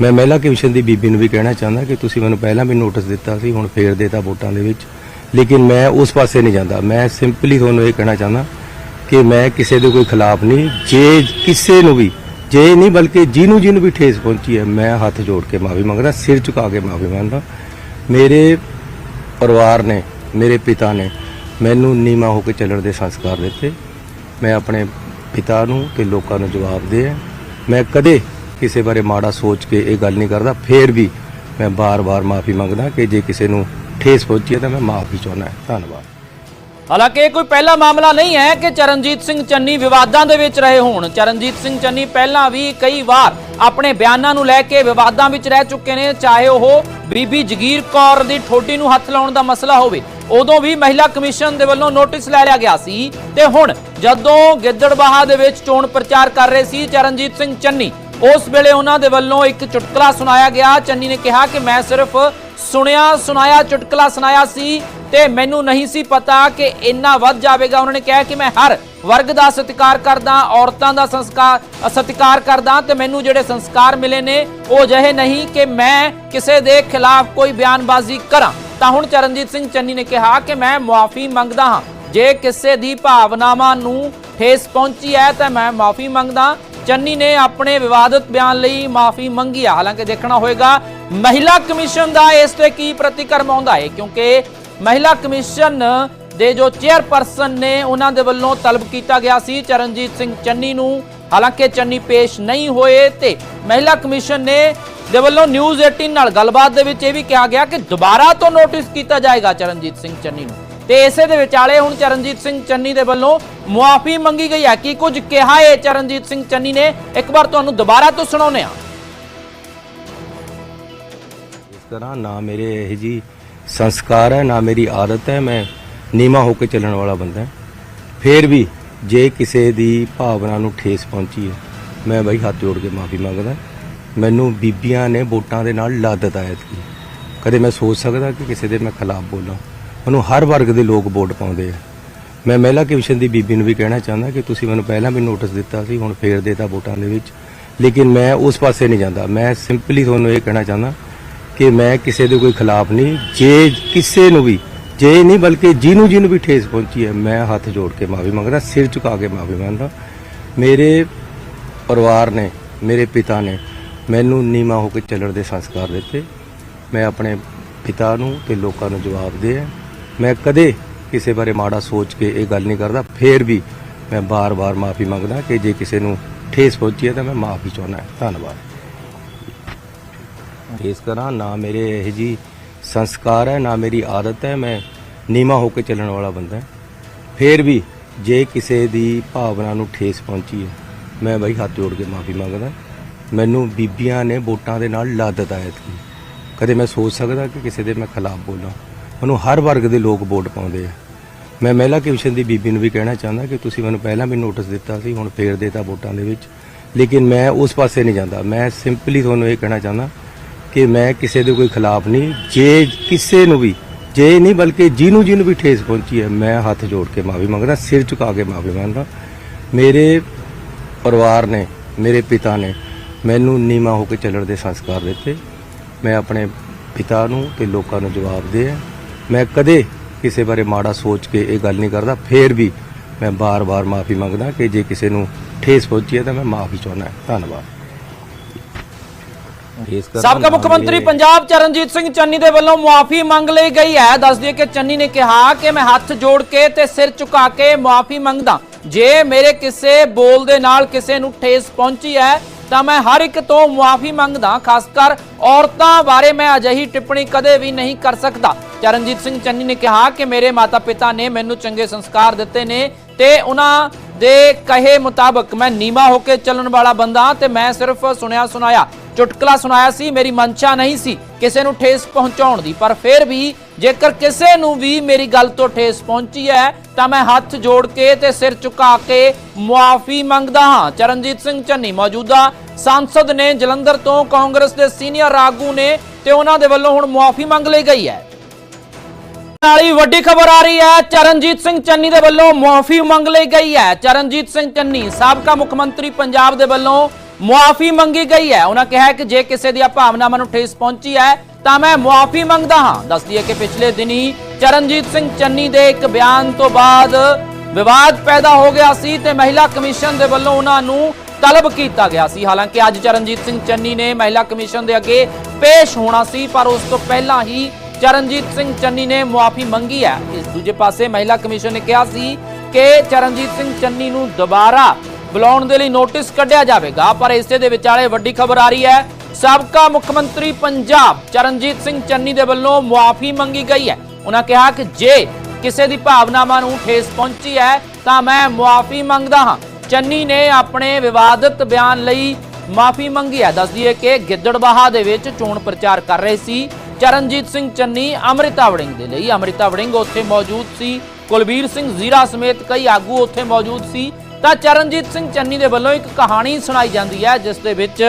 ਮੈਂ ਮਹਿਲਾ ਕਮਿਸ਼ਨ ਦੀ ਬੀਬੀ ਨੂੰ ਵੀ ਕਹਿਣਾ ਚਾਹੁੰਦਾ ਕਿ ਤੁਸੀਂ ਮੈਨੂੰ ਪਹਿਲਾਂ ਵੀ ਨੋਟਿਸ ਦਿੱਤਾ ਸੀ, ਹੁਣ ਫੇਰ ਦੇਤਾ ਵੋਟਾਂ ਦੇ ਵਿੱਚ। ਲੇਕਿਨ ਮੈਂ ਉਸ ਪਾਸੇ ਨਹੀਂ ਜਾਂਦਾ। ਮੈਂ ਸਿੰਪਲੀ ਤੁਹਾਨੂੰ ਇਹ ਕਹਿਣਾ ਚਾਹੁੰਦਾ ਕਿ ਮੈਂ ਕਿਸੇ ਦੇ ਕੋਈ ਖਿਲਾਫ ਨਹੀਂ, ਜੇ ਕਿਸੇ ਨੂੰ ਵੀ, ਜੇ ਨਹੀਂ ਬਲਕਿ ਜਿਹਨੂੰ ਜਿਹਨੂੰ ਵੀ ਠੇਸ ਪਹੁੰਚੀ ਹੈ, ਮੈਂ ਹੱਥ ਜੋੜ ਕੇ ਮਾਫੀ ਮੰਗਦਾ, ਸਿਰ ਝੁਕਾ ਕੇ ਮਾਫੀ ਮੰਗਦਾ। ਮੇਰੇ ਪਰਿਵਾਰ ਨੇ, ਮੇਰੇ ਪਿਤਾ ਨੇ ਮੈਨੂੰ ਨੀਮਾ ਹੋ ਕੇ ਚੱਲਣ ਦੇ ਸੰਸਕਾਰ ਦਿੱਤੇ। ਮੈਂ ਆਪਣੇ ਪਿਤਾ ਨੂੰ ਤੇ ਲੋਕਾਂ ਨੂੰ ਜਵਾਬ ਦੇ ਮੈਂ ਕਦੇ ਕਿਸੇ ਬਾਰੇ ਮਾੜਾ ਸੋਚ ਕੇ ਇਹ ਗੱਲ ਨਹੀਂ ਕਰਦਾ। ਫੇਰ ਵੀ ਮੈਂ ਬਾਰ-ਬਾਰ ਮਾਫੀ ਮੰਗਦਾ ਕਿ ਜੇ ਕਿਸੇ ਨੂੰ ਠੇਸ ਪਹੁੰਚੀ ਹੈ ਤਾਂ ਮੈਂ ਮਾਫੀ ਚਾਹੁੰਦਾ। ਧੰਨਵਾਦ। ਹਾਲਾਂਕਿ ਇਹ ਕੋਈ ਪਹਿਲਾ ਮਾਮਲਾ ਨਹੀਂ ਹੈ ਕਿ ਚਰਨਜੀਤ ਸਿੰਘ ਚੰਨੀ ਵਿਵਾਦਾਂ ਦੇ ਵਿੱਚ ਰਹੇ ਹੋਣ। ਚਰਨਜੀਤ ਸਿੰਘ ਚੰਨੀ ਪਹਿਲਾਂ ਵੀ ਕਈ ਵਾਰ ਆਪਣੇ ਬਿਆਨਾਂ ਨੂੰ ਲੈ ਕੇ ਵਿਵਾਦਾਂ ਵਿੱਚ ਰਹਿ ਚੁੱਕੇ ਨੇ, ਚਾਹੇ ਉਹ ਬੀਬੀ ਜਗੀਰ ਕੌਰ ਦੀ ਠੋਡੀ ਨੂੰ ਹੱਥ ਲਾਉਣ ਦਾ ਮਸਲਾ ਹੋਵੇ। ਉਦੋਂ ਵੀ ਮਹਿਲਾ ਕਮਿਸ਼ਨ ਦੇ ਵੱਲੋਂ ਨੋਟਿਸ ਲੈ ਲਿਆ ਗਿਆ ਸੀ ਤੇ ਹੁਣ ਜਦੋਂ ਗਿੱਦੜਬਾਹਾ ਦੇ ਵਿੱਚ ਚੋਣ ਪ੍ਰਚਾਰ ਕਰ ਰਹੇ ਸੀ ਚਰਨਜੀਤ ਸਿੰਘ ਚੰਨੀ, ਉਸ ਵੇਲੇ ਉਹਨਾਂ ਦੇ ਵੱਲੋਂ ਇੱਕ ਚੁਟਕਲਾ ਸੁਣਾਇਆ ਗਿਆ। ਚੰਨੀ ਨੇ ਕਿਹਾ ਕਿ ਮੈਂ ਸਿਰਫ ਸੁਣਿਆ, ਸੁਣਾਇਆ, ਚੁਟਕਲਾ ਸੁਣਾਇਆ ਸੀ ਤੇ ਮੈਨੂੰ ਨਹੀਂ ਸੀ ਪਤਾ ਕਿ ਇੰਨਾ ਵੱਧ ਜਾਵੇਗਾ। ਉਹਨਾਂ ਨੇ ਕਿਹਾ ਕਿ ਮੈਂ ਹਰ ਵਰਗ ਦਾ ਸਤਿਕਾਰ ਕਰਦਾ, ਔਰਤਾਂ ਦਾ ਸੰਸਕਾਰ, ਸਤਿਕਾਰ ਕਰਦਾ ਤੇ ਮੈਨੂੰ ਜਿਹੜੇ ਸੰਸਕਾਰ ਮਿਲੇ ਨੇ, ਉਹ ਜਿਹੇ ਨਹੀਂ ਕਿ ਮੈਂ ਕਿਸੇ ਦੇ ਖਿਲਾਫ ਕੋਈ ਬਿਆਨਬਾਜ਼ੀ ਕਰਾਂ। ਤਾਂ ਹੁਣ ਚਰਨਜੀਤ ਸਿੰਘ ਚੰਨੀ ਨੇ ਕਿਹਾ ਕਿ ਮੈਂ ਮੁਆਫੀ ਮੰਗਦਾ ਹਾਂ। ਜੇ ਕਿਸੇ ਦੀ ਭਾਵਨਾਵਾਂ ਨੂੰ ਠੇਸ ਪਹੁੰਚੀ ਹੈ ਤਾਂ ਮੈਂ ਮਾਫੀ ਮੰਗਦਾ। ਚੰਨੀ ਨੇ ਆਪਣੇ ਵਿਵਾਦਤ ਬਿਆਨ ਲਈ ਮਾਫੀ ਮੰਗੀ ਹੈ ਹਾਲਾਂਕਿ ਦੇਖਣਾ ਹੋਏਗਾ, ਮਹਿਲਾ ਕਮਿਸ਼ਨ ਦਾ ਇਸ ਤੇ ਕੀ ਪ੍ਰਤੀਕਰਮ ਆਉਂਦਾ ਹੈ, ਕਿਉਂਕਿ ਮਹਿਲਾ ਕਮਿਸ਼ਨ ਦੇ ਜੋ ਚੇਅਰਪਰਸਨ ਨੇ ਉਹਨਾਂ ਦੇ ਵੱਲੋਂ ਤਲਬ ਕੀਤਾ ਗਿਆ ਸੀ, ਚਰਨਜੀਤ ਸਿੰਘ ਚੰਨੀ ਨੂੰ। ਹਾਲਾਂਕਿ ਚੰਨੀ ਪੇਸ਼ ਨਹੀਂ ਹੋਏ ਤੇ ਮਹਿਲਾ ਕਮਿਸ਼ਨ ਨੇ ਦੇ ਵੱਲੋਂ ਨਿਊਜ਼ 18 ਨਾਲ ਗੱਲਬਾਤ ਦੇ ਵਿੱਚ ਇਹ ਵੀ ਕਿਹਾ ਗਿਆ ਕਿ ਦੁਬਾਰਾ ਤੋਂ ਨੋਟਿਸ ਕੀਤਾ ਜਾਏਗਾ ਚਰਨਜੀਤ ਸਿੰਘ ਚੰਨੀ ਨੂੰ। ਤੇ ਇਸੇ ਦੇ ਵਿਚਾਲੇ ਹੁਣ ਚਰਨਜੀਤ ਸਿੰਘ ਚੰਨੀ ਦੇ ਵੱਲੋਂ ਮੁਆਫੀ ਮੰਗੀ ਗਈ ਹੈ। ਕੀ ਕੁਝ ਕਿਹਾ ਹੈ ਚਰਨਜੀਤ ਸਿੰਘ ਚੰਨੀ ਨੇ? ਇੱਕ ਵਾਰ ਤੁਹਾਨੂੰ ਦੁਬਾਰਾ ਤੋਂ ਸੁਣਾਉਂਦੇ ਹਾਂ। ਇਸ ਤਰ੍ਹਾਂ ਨਾ ਮੇਰੇ ਇਹ ਜੀ ਸੰਸਕਾਰ ਹੈ, ਨਾ ਮੇਰੀ ਆਦਤ ਹੈ, ਮੈਂ ਨੀਮਾ ਹੋ ਕੇ ਚੱਲਣ ਵਾਲਾ ਬੰਦਾ ਹਾਂ। ਫੇਰ ਵੀ ਜੇ ਕਿਸੇ ਦੀ ਭਾਵਨਾ ਨੂੰ ਠੇਸ ਪਹੁੰਚੀ ਹੈ, ਮੈਂ ਬਈ ਹੱਥ ਜੋੜ ਕੇ ਮਾਫੀ ਮੰਗਦਾ ਮੈਨੂੰ ਬੀਬੀਆਂ ਨੇ ਵੋਟਾਂ ਦੇ ਨਾਲ ਲਾਦਤ ਆਇਆ ਸੀ ਕਦੇ ਮੈਂ ਸੋਚ ਸਕਦਾ ਕਿ ਕਿਸੇ ਦੇ ਮੈਂ ਖਿਲਾਫ ਬੋਲਾਂ। ਮੈਨੂੰ ਹਰ ਵਰਗ ਦੇ ਲੋਕ ਵੋਟ ਪਾਉਂਦੇ ਆ। ਮੈਂ ਮਹਿਲਾ ਕਮਿਸ਼ਨ ਦੀ ਬੀਬੀ ਨੂੰ ਵੀ ਕਹਿਣਾ ਚਾਹੁੰਦਾ ਕਿ ਤੁਸੀਂ ਮੈਨੂੰ ਪਹਿਲਾਂ ਵੀ ਨੋਟਿਸ ਦਿੱਤਾ ਸੀ, ਹੁਣ ਫੇਰ ਦੇਤਾ ਵੋਟਾਂ ਦੇ ਵਿੱਚ। ਲੇਕਿਨ ਮੈਂ ਉਸ ਪਾਸੇ ਨਹੀਂ ਜਾਂਦਾ। ਮੈਂ ਸਿੰਪਲੀ ਤੁਹਾਨੂੰ ਇਹ ਕਹਿਣਾ ਚਾਹੁੰਦਾ ਕਿ ਮੈਂ ਕਿਸੇ ਦੇ ਕੋਈ ਖਿਲਾਫ ਨਹੀਂ, ਜੇ ਕਿਸੇ ਨੂੰ ਵੀ, ਜੇ ਨਹੀਂ ਬਲਕਿ ਜਿਹਨੂੰ ਜਿਹਨੂੰ ਵੀ ਠੇਸ ਪਹੁੰਚੀ ਹੈ, ਮੈਂ ਹੱਥ ਜੋੜ ਕੇ ਮਾਫੀ ਮੰਗਦਾ, ਸਿਰ ਝੁਕਾ ਕੇ ਮਾਫੀ ਮੰਗਦਾ। ਮੇਰੇ ਪਰਿਵਾਰ ਨੇ, ਮੇਰੇ ਪਿਤਾ ਨੇ ਮੈਨੂੰ ਨੀਮਾ ਹੋ ਕੇ ਚੱਲਣ ਦੇ ਸੰਸਕਾਰ ਦਿੱਤੇ। ਮੈਂ ਆਪਣੇ ਪਿਤਾ ਨੂੰ ਤੇ ਲੋਕਾਂ ਨੂੰ ਜਵਾਬ ਦੇ ਮੈਂ ਕਦੇ ਕਿਸੇ ਬਾਰੇ ਮਾੜਾ ਸੋਚ ਕੇ ਇਹ ਗੱਲ ਨਹੀਂ ਕਰਦਾ, ਫੇਰ ਵੀ ਮੈਂ ਬਾਰ-ਬਾਰ ਮਾਫੀ ਮੰਗਦਾ ਕਿ ਜੇ ਕਿਸੇ ਨੂੰ ਠੇਸ ਪਹੁੰਚੀ ਹੈ ਤਾਂ ਮੈਂ ਮਾਫੀ ਚਾਹੁੰਦਾ। ਧੰਨਵਾਦ। ਫੇਸ ਕਰਾਂ, ਨਾ ਮੇਰੇ ਇਹ ਜੀ ਸੰਸਕਾਰ ਹੈ, ਨਾ ਮੇਰੀ ਆਦਤ ਹੈ, ਮੈਂ ਨੀਮਾ ਹੋ ਕੇ ਚੱਲਣ ਵਾਲਾ ਬੰਦਾ ਹਾਂ। ਫੇਰ ਵੀ ਜੇ ਕਿਸੇ ਦੀ ਭਾਵਨਾ ਨੂੰ ਠੇਸ ਪਹੁੰਚੀ ਹੈ, ਮੈਂ ਬਈ ਹੱਥ ਜੋੜ ਕੇ ਮਾਫੀ ਮੰਗਦਾ ਮੈਨੂੰ ਬੀਬੀਆਂ ਨੇ ਵੋਟਾਂ ਦੇ ਨਾਲ ਲਾਦਤ ਆਇਆ ਸੀ ਕਦੇ ਮੈਂ ਸੋਚ ਸਕਦਾ ਕਿ ਕਿਸੇ ਦੇ ਮੈਂ ਖਿਲਾਫ ਬੋਲਾਂ। ਮੈਨੂੰ ਹਰ ਵਰਗ ਦੇ ਲੋਕ ਵੋਟ ਪਾਉਂਦੇ ਆ। ਮੈਂ ਮਹਿਲਾ ਕਮਿਸ਼ਨ ਦੀ ਬੀਬੀ ਨੂੰ ਵੀ ਕਹਿਣਾ ਚਾਹੁੰਦਾ ਕਿ ਤੁਸੀਂ ਮੈਨੂੰ ਪਹਿਲਾਂ ਵੀ ਨੋਟਿਸ ਦਿੱਤਾ ਸੀ, ਹੁਣ ਫੇਰ ਦੇਤਾ ਵੋਟਾਂ ਦੇ ਵਿੱਚ। ਲੇਕਿਨ ਮੈਂ ਉਸ ਪਾਸੇ ਨਹੀਂ ਜਾਂਦਾ। ਮੈਂ ਸਿੰਪਲੀ ਤੁਹਾਨੂੰ ਇਹ ਕਹਿਣਾ ਚਾਹੁੰਦਾ ਕਿ ਮੈਂ ਕਿਸੇ ਦੇ ਕੋਈ ਖਿਲਾਫ ਨਹੀਂ, ਜੇ ਕਿਸੇ ਨੂੰ ਵੀ, ਜੇ ਨਹੀਂ ਬਲਕਿ ਜਿਹਨੂੰ ਜਿਹਨੂੰ ਵੀ ਠੇਸ ਪਹੁੰਚੀ ਹੈ, ਮੈਂ ਹੱਥ ਜੋੜ ਕੇ ਮਾਫੀ ਮੰਗਦਾ, ਸਿਰ ਝੁਕਾ ਕੇ ਮਾਫੀ ਮੰਗਦਾ। ਮੇਰੇ ਪਰਿਵਾਰ ਨੇ, ਮੇਰੇ ਪਿਤਾ ਨੇ ਮੈਨੂੰ ਨੀਮਾ ਹੋ ਕੇ ਚੱਲਣ ਦੇ ਸੰਸਕਾਰ ਦਿੱਤੇ। ਮੈਂ ਆਪਣੇ ਪਿਤਾ ਨੂੰ ਤੇ ਲੋਕਾਂ ਨੂੰ ਜਵਾਬ ਦੇ ਮੈਂ ਕਦੇ ਕਿਸੇ ਬਾਰੇ ਮਾੜਾ ਸੋਚ ਕੇ ਇਹ ਗੱਲ ਨਹੀਂ ਕਰਦਾ, ਫੇਰ ਵੀ ਮੈਂ ਬਾਰ-ਬਾਰ ਮਾਫੀ ਮੰਗਦਾ ਕਿ ਜੇ ਕਿਸੇ ਨੂੰ ਠੇਸ ਪਹੁੰਚੀ ਹੈ ਤਾਂ ਮੈਂ ਮਾਫੀ ਚਾਹੁੰਦਾ। ਧੰਨਵਾਦ। ਸਾਬਕਾ ਮੁੱਖ ਮੰਤਰੀ ਪੰਜਾਬ ਚਰਨਜੀਤ ਸਿੰਘ ਚੰਨੀ ਦੇ ਵੱਲੋਂ ਮੁਆਫੀ ਮੰਗ ਲਈ ਗਈ ਹੈ। ਦੱਸ ਦਈਏ ਕਿ ਚੰਨੀ ਨੇ ਕਿਹਾ ਕਿ ਮੈਂ ਹੱਥ ਜੋੜ ਕੇ ਤੇ ਸਿਰ ਝੁਕਾ ਕੇ ਮੁਆਫੀ ਮੰਗਦਾ। ਜੇ ਮੇਰੇ ਕਿਸੇ ਬੋਲ ਦੇ ਨਾਲ ਕਿਸੇ ਨੂੰ ਠੇਸ ਪਹੁੰਚੀ ਹੈ, ਤਾਂ ਮੈਂ ਹਰ ਇੱਕ ਤੋਂ ਮੁਆਫੀ ਮੰਗਦਾ, ਖਾਸ ਕਰ ਔਰਤਾਂ ਬਾਰੇ ਮੈਂ ਅਜਿਹੀ ਟਿੱਪਣੀ ਕਦੇ ਵੀ ਨਹੀਂ ਕਰ ਸਕਦਾ। ਚਰਨਜੀਤ ਸਿੰਘ ਚੰਨੀ ਨੇ ਕਿਹਾ ਕਿ ਮੇਰੇ ਮਾਤਾ-ਪਿਤਾ ਨੇ ਮੈਨੂੰ ਚੰਗੇ ਸੰਸਕਾਰ ਦਿੱਤੇ ਨੇ ਤੇ ਉਹਨਾਂ ਦੇ ਕਹੇ ਮੁਤਾਬਕ ਮੈਂ ਨੀਮਾ ਹੋ ਕੇ ਚੱਲਣ ਵਾਲਾ ਬੰਦਾ ਤੇ ਮੈਂ ਸਿਰਫ ਸੁਣਿਆ ਸੁਣਾਇਆ ਚੁਟਕਲਾ ਸੁਣਾਇਆ ਸੀ, ਮੇਰੀ ਮਨਸ਼ਾ ਨਹੀਂ ਸੀ ਕਿਸੇ ਨੂੰ ਠੇਸ ਪਹੁੰਚਾਉਣ ਦੀ, ਪਰ ਫਿਰ ਵੀ ਜੇਕਰ ਕਿਸੇ ਨੂੰ ਵੀ ਮੇਰੀ ਗੱਲ ਤੋਂ ਠੇਸ ਪਹੁੰਚੀ ਹੈ, ਤਾਂ ਮੈਂ ਹੱਥ ਜੋੜ ਕੇ ਤੇ ਸਿਰ ਝੁਕਾ ਕੇ ਮੁਆਫੀ ਮੰਗਦਾ ਹਾਂ। ਚਰਨਜੀਤ ਸਿੰਘ ਚੰਨੀ ਮੌਜੂਦਾ ਸੰਸਦ ਨੇ ਜਲੰਧਰ ਤੋਂ ਕਾਂਗਰਸ ਦੇ ਸੀਨੀਅਰ ਆਗੂ ਨੇ ਤੇ ਉਹਨਾਂ ਦੇ ਵੱਲੋਂ ਹੁਣ ਮੁਆਫੀ ਮੰਗ ਲਈ ਗਈ ਹੈ। ਨਾਲ ਹੀ ਵੱਡੀ ਖਬਰ ਆ ਰਹੀ ਹੈ, ਚਰਨਜੀਤ ਸਿੰਘ ਚੰਨੀ ਦੇ ਵੱਲੋਂ ਮੁਆਫੀ ਮੰਗ ਲਈ ਗਈ ਹੈ। ਚਰਨਜੀਤ ਸਿੰਘ ਚੰਨੀ, ਸਾਬਕਾ ਮੁੱਖ ਮੰਤਰੀ ਪੰਜਾਬ ਦੇ ਵੱਲੋਂ ਮੁਆਫੀ ਮੰਗੀ ਗਈ ਹੈ। ਉਹਨਾਂ ਕਿਹਾ ਕਿ ਜੇ ਕਿਸੇ ਦੀਆਂ ਭਾਵਨਾਵਾਂ ਨੂੰ ਠੇਸ ਪਹੁੰਚੀ ਹੈ, ਤਾਂ ਮੈਂ ਮੁਆਫੀ ਮੰਗਦਾ ਹਾਂ। ਦੱਸਦੀ ਹੈ ਕਿ ਪਿਛਲੇ ਦਿਨੀ ਚਰਨਜੀਤ ਸਿੰਘ ਚੰਨੀ ਦੇ ਇੱਕ ਬਿਆਨ ਤੋਂ ਬਾਅਦ ਵਿਵਾਦ ਪੈਦਾ ਹੋ ਗਿਆ ਸੀ ਤੇ ਮਹਿਲਾ ਕਮਿਸ਼ਨ ਦੇ ਵੱਲੋਂ ਉਹਨਾਂ ਨੂੰ ਤਲਬ ਕੀਤਾ ਗਿਆ ਸੀ। ਹਾਲਾਂਕਿ ਅੱਜ ਚਰਨਜੀਤ ਸਿੰਘ ਚੰਨੀ ਨੇ ਮਹਿਲਾ ਕਮਿਸ਼ਨ ਦੇ ਅੱਗੇ ਪੇਸ਼ ਹੋਣਾ ਸੀ, ਪਰ ਉਸ ਤੋਂ ਪਹਿਲਾਂ ਹੀ ਚਰਨਜੀਤ ਸਿੰਘ ਚੰਨੀ ਨੇ ਮੁਆਫੀ ਮੰਗੀ ਹੈ। ਇਸ ਦੂਜੇ ਪਾਸੇ ਮਹਿਲਾ ਕਮਿਸ਼ਨ ਨੇ ਕਿਹਾ ਸੀ ਕਿ ਚਰਨਜੀਤ ਸਿੰਘ ਚੰਨੀ ਨੂੰ ਦੁਬਾਰਾ ਬੁਲਾਉਣ ਦੇ ਲਈ ਨੋਟਿਸ ਕੱਢਿਆ ਜਾਵੇਗਾ, ਪਰ ਇਸੇ ਦੇ ਵਿਚਾਲੇ ਵੱਡੀ ਖਬਰ ਆ ਰਹੀ ਹੈ। ਸਾਬਕਾ ਮੁੱਖ ਮੰਤਰੀ ਪੰਜਾਬ ਚਰਨਜੀਤ ਸਿੰਘ ਚੰਨੀ ਦੇ ਵੱਲੋਂ ਮੁਆਫੀ ਮੰਗੀ ਗਈ ਹੈ। ਉਹਨਾਂ ਕਿਹਾ ਕਿ ਜੇ ਕਿਸੇ ਦੀ ਭਾਵਨਾਵਾਂ ਨੂੰ ਠੇਸ ਪਹੁੰਚੀ ਹੈ, ਤਾਂ ਮੈਂ ਮੁਆਫੀ ਮੰਗਦਾ ਹਾਂ। ਚੰਨੀ ਨੇ ਆਪਣੇ ਵਿਵਾਦਤ ਬਿਆਨ ਲਈ ਮਾਫੀ ਮੰਗੀ ਹੈ। ਦੱਸਦੀ ਹੈ ਕਿ ਗਿੱਦੜਬਾਹਾ ਦੇ ਵਿੱਚ ਚੋਣ ਪ੍ਰਚਾਰ ਕਰ ਰਹੇ ਸੀ ਚਰਨਜੀਤ ਸਿੰਘ ਚੰਨੀ ਅੰਮ੍ਰਿਤਾ ਵੜਿੰਗ ਦੇ ਲਈ। ਅੰਮ੍ਰਿਤਾ ਵੜਿੰਗ ਉੱਥੇ ਮੌਜੂਦ ਸੀ। ਕੁਲਬੀਰ ਸਿੰਘ ਜ਼ੀਰਾ ਸਮੇਤ ਕਈ ਆਗੂ ਉੱਥੇ ਮੌਜੂਦ ਸੀ। ਤਾਂ ਚਰਨਜੀਤ ਸਿੰਘ ਚੰਨੀ ਦੇ ਵੱਲੋਂ ਇੱਕ ਕਹਾਣੀ ਸੁਣਾਈ ਜਾਂਦੀ ਹੈ, ਜਿਸ ਦੇ ਵਿੱਚ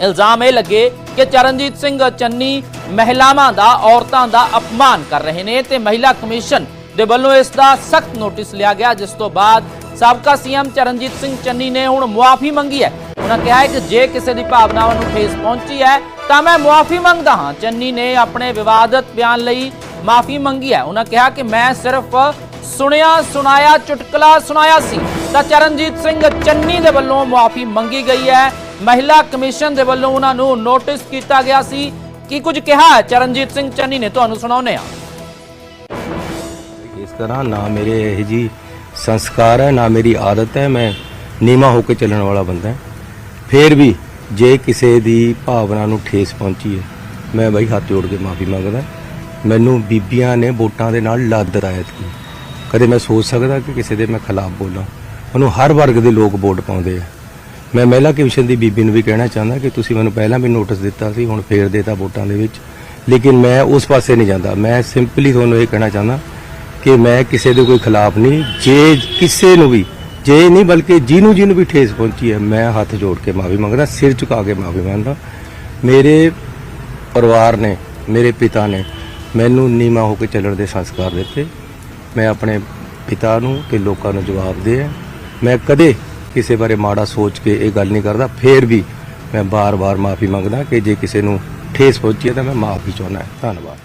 ਇਲਜ਼ਾਮ ਇਹ ਲੱਗੇ ਕਿ ਚਰਨਜੀਤ ਸਿੰਘ ਚੰਨੀ ਮਹਿਲਾਵਾਂ ਦਾ, ਔਰਤਾਂ ਦਾ ਅਪਮਾਨ ਕਰ ਰਹੇ ਨੇ ਤੇ ਮਹਿਲਾ ਕਮਿਸ਼ਨ ਦੇ ਵੱਲੋਂ ਇਸ ਦਾ ਸਖਤ ਨੋਟਿਸ ਲਿਆ ਗਿਆ, ਜਿਸ ਤੋਂ ਬਾਅਦ ਸਾਬਕਾ ਸੀਐਮ ਚਰਨਜੀਤ ਸਿੰਘ ਚੰਨੀ ਨੇ ਹੁਣ ਮੁਆਫੀ ਮੰਗੀ ਹੈ। ਉਹਨਾਂ ਕਿਹਾ ਹੈ ਕਿ ਜੇ ਕਿਸੇ ਦੀ ਭਾਵਨਾਵਾਂ ਨੂੰ ਠੇਸ ਪਹੁੰਚੀ ਹੈ, ਤਾਂ ਮੈਂ ਮੁਆਫੀ ਮੰਗਦਾ ਹਾਂ। ਚੰਨੀ ਨੇ ਆਪਣੇ ਵਿਵਾਦਤ ਬਿਆਨ ਲਈ ਮਾਫੀ ਮੰਗੀ ਹੈ। ਉਹਨਾਂ ਕਿਹਾ ਕਿ ਮੈਂ ਸਿਰਫ ਸੁਣਿਆ, ਸੁਣਾਇਆ, ਚੁਟਕਲਾ ਸੁਣਾਇਆ ਸੀ, ਤਾਂ ਚਰਨਜੀਤ ਸਿੰਘ ਚੰਨੀ ਦੇ ਵੱਲੋਂ ਮੁਆਫੀ ਮੰਗੀ ਗਈ ਹੈ। ਮਹਿਲਾ ਕਮਿਸ਼ਨ ਦੇ ਵੱਲੋਂ ਉਹਨਾਂ ਨੂੰ ਨੋਟਿਸ ਕੀਤਾ ਗਿਆ ਸੀ। ਕੀ ਕੁਝ ਕਿਹਾ ਚਰਨਜੀਤ ਸਿੰਘ ਚੰਨੀ ਨੇ ਤੁਹਾਨੂੰ ਸੁਣਾਉਂਦੇ ਹਾਂ। ਇਸ ਤਰ੍ਹਾਂ ਨਾ ਮੇਰੇ ਇਹ ਜੀ ਸੰਸਕਾਰ ਹੈ, ਨਾ ਮੇਰੀ ਆਦਤ ਹੈ, ਮੈਂ ਨੀਮਾ ਹੋ ਕੇ ਚੱਲਣ ਵਾਲਾ ਬੰਦਾ ਹਾਂ। ਫੇਰ ਵੀ ਜੇ ਕਿਸੇ ਦੀ ਭਾਵਨਾ ਨੂੰ ਠੇਸ ਪਹੁੰਚੀ ਹੈ, ਮੈਂ ਬਈ ਹੱਥ ਜੋੜ ਕੇ ਮਾਫੀ ਮੰਗਦਾ। ਮੈਨੂੰ ਬੀਬੀਆਂ ਨੇ ਵੋਟਾਂ ਦੇ ਨਾਲ ਲੱਦ ਰਾਇਤ ਕੀ ਕਦੇ ਮੈਂ ਸੋਚ ਸਕਦਾ ਕਿ ਕਿਸੇ ਦੇ ਮੈਂ ਖਿਲਾਫ ਬੋਲਾਂ। ਮੈਨੂੰ ਹਰ ਵਰਗ ਦੇ ਲੋਕ ਵੋਟ ਪਾਉਂਦੇ ਆ। ਮੈਂ ਮਹਿਲਾ ਕਮਿਸ਼ਨ ਦੀ ਬੀਬੀ ਨੂੰ ਵੀ ਕਹਿਣਾ ਚਾਹੁੰਦਾ ਕਿ ਤੁਸੀਂ ਮੈਨੂੰ ਪਹਿਲਾਂ ਵੀ ਨੋਟਿਸ ਦਿੱਤਾ ਸੀ, ਹੁਣ ਫੇਰ ਦੇਤਾ ਵੋਟਾਂ ਦੇ ਵਿੱਚ। ਲੇਕਿਨ ਮੈਂ ਉਸ ਪਾਸੇ ਨਹੀਂ ਜਾਂਦਾ। ਮੈਂ ਸਿੰਪਲੀ ਤੁਹਾਨੂੰ ਇਹ ਕਹਿਣਾ ਚਾਹੁੰਦਾ ਕਿ ਮੈਂ ਕਿਸੇ ਦੇ ਕੋਈ ਖਿਲਾਫ ਨਹੀਂ, ਜੇ ਕਿਸੇ ਨੂੰ ਵੀ, ਜੇ ਨਹੀਂ ਬਲਕਿ ਜਿਹਨੂੰ ਜਿਹਨੂੰ ਵੀ ਠੇਸ ਪਹੁੰਚੀ ਹੈ, ਮੈਂ ਹੱਥ ਜੋੜ ਕੇ ਮਾਫੀ ਮੰਗਦਾ, ਸਿਰ ਝੁਕਾ ਕੇ ਮਾਫੀ ਮੰਗਦਾ। ਮੇਰੇ ਪਰਿਵਾਰ ਨੇ, ਮੇਰੇ ਪਿਤਾ ਨੇ ਮੈਨੂੰ ਨੀਮਾ ਹੋ ਕੇ ਚੱਲਣ ਦੇ ਸੰਸਕਾਰ ਦਿੱਤੇ। ਮੈਂ ਆਪਣੇ ਪਿਤਾ ਨੂੰ ਤੇ ਲੋਕਾਂ ਨੂੰ ਜਵਾਬ ਦੇ ਮੈਂ ਕਦੇ ਕਿਸੇ ਬਾਰੇ ਮਾੜਾ ਸੋਚ ਕੇ ਇਹ ਗੱਲ ਨਹੀਂ ਕਰਦਾ। ਫੇਰ ਵੀ ਮੈਂ ਬਾਰ-ਬਾਰ ਮਾਫੀ ਮੰਗਦਾ ਕਿ ਜੇ ਕਿਸੇ ਨੂੰ ਠੇਸ ਪਹੁੰਚੀ ਹੈ ਤਾਂ ਮੈਂ ਮਾਫੀ ਚਾਹੁੰਦਾ। ਧੰਨਵਾਦ।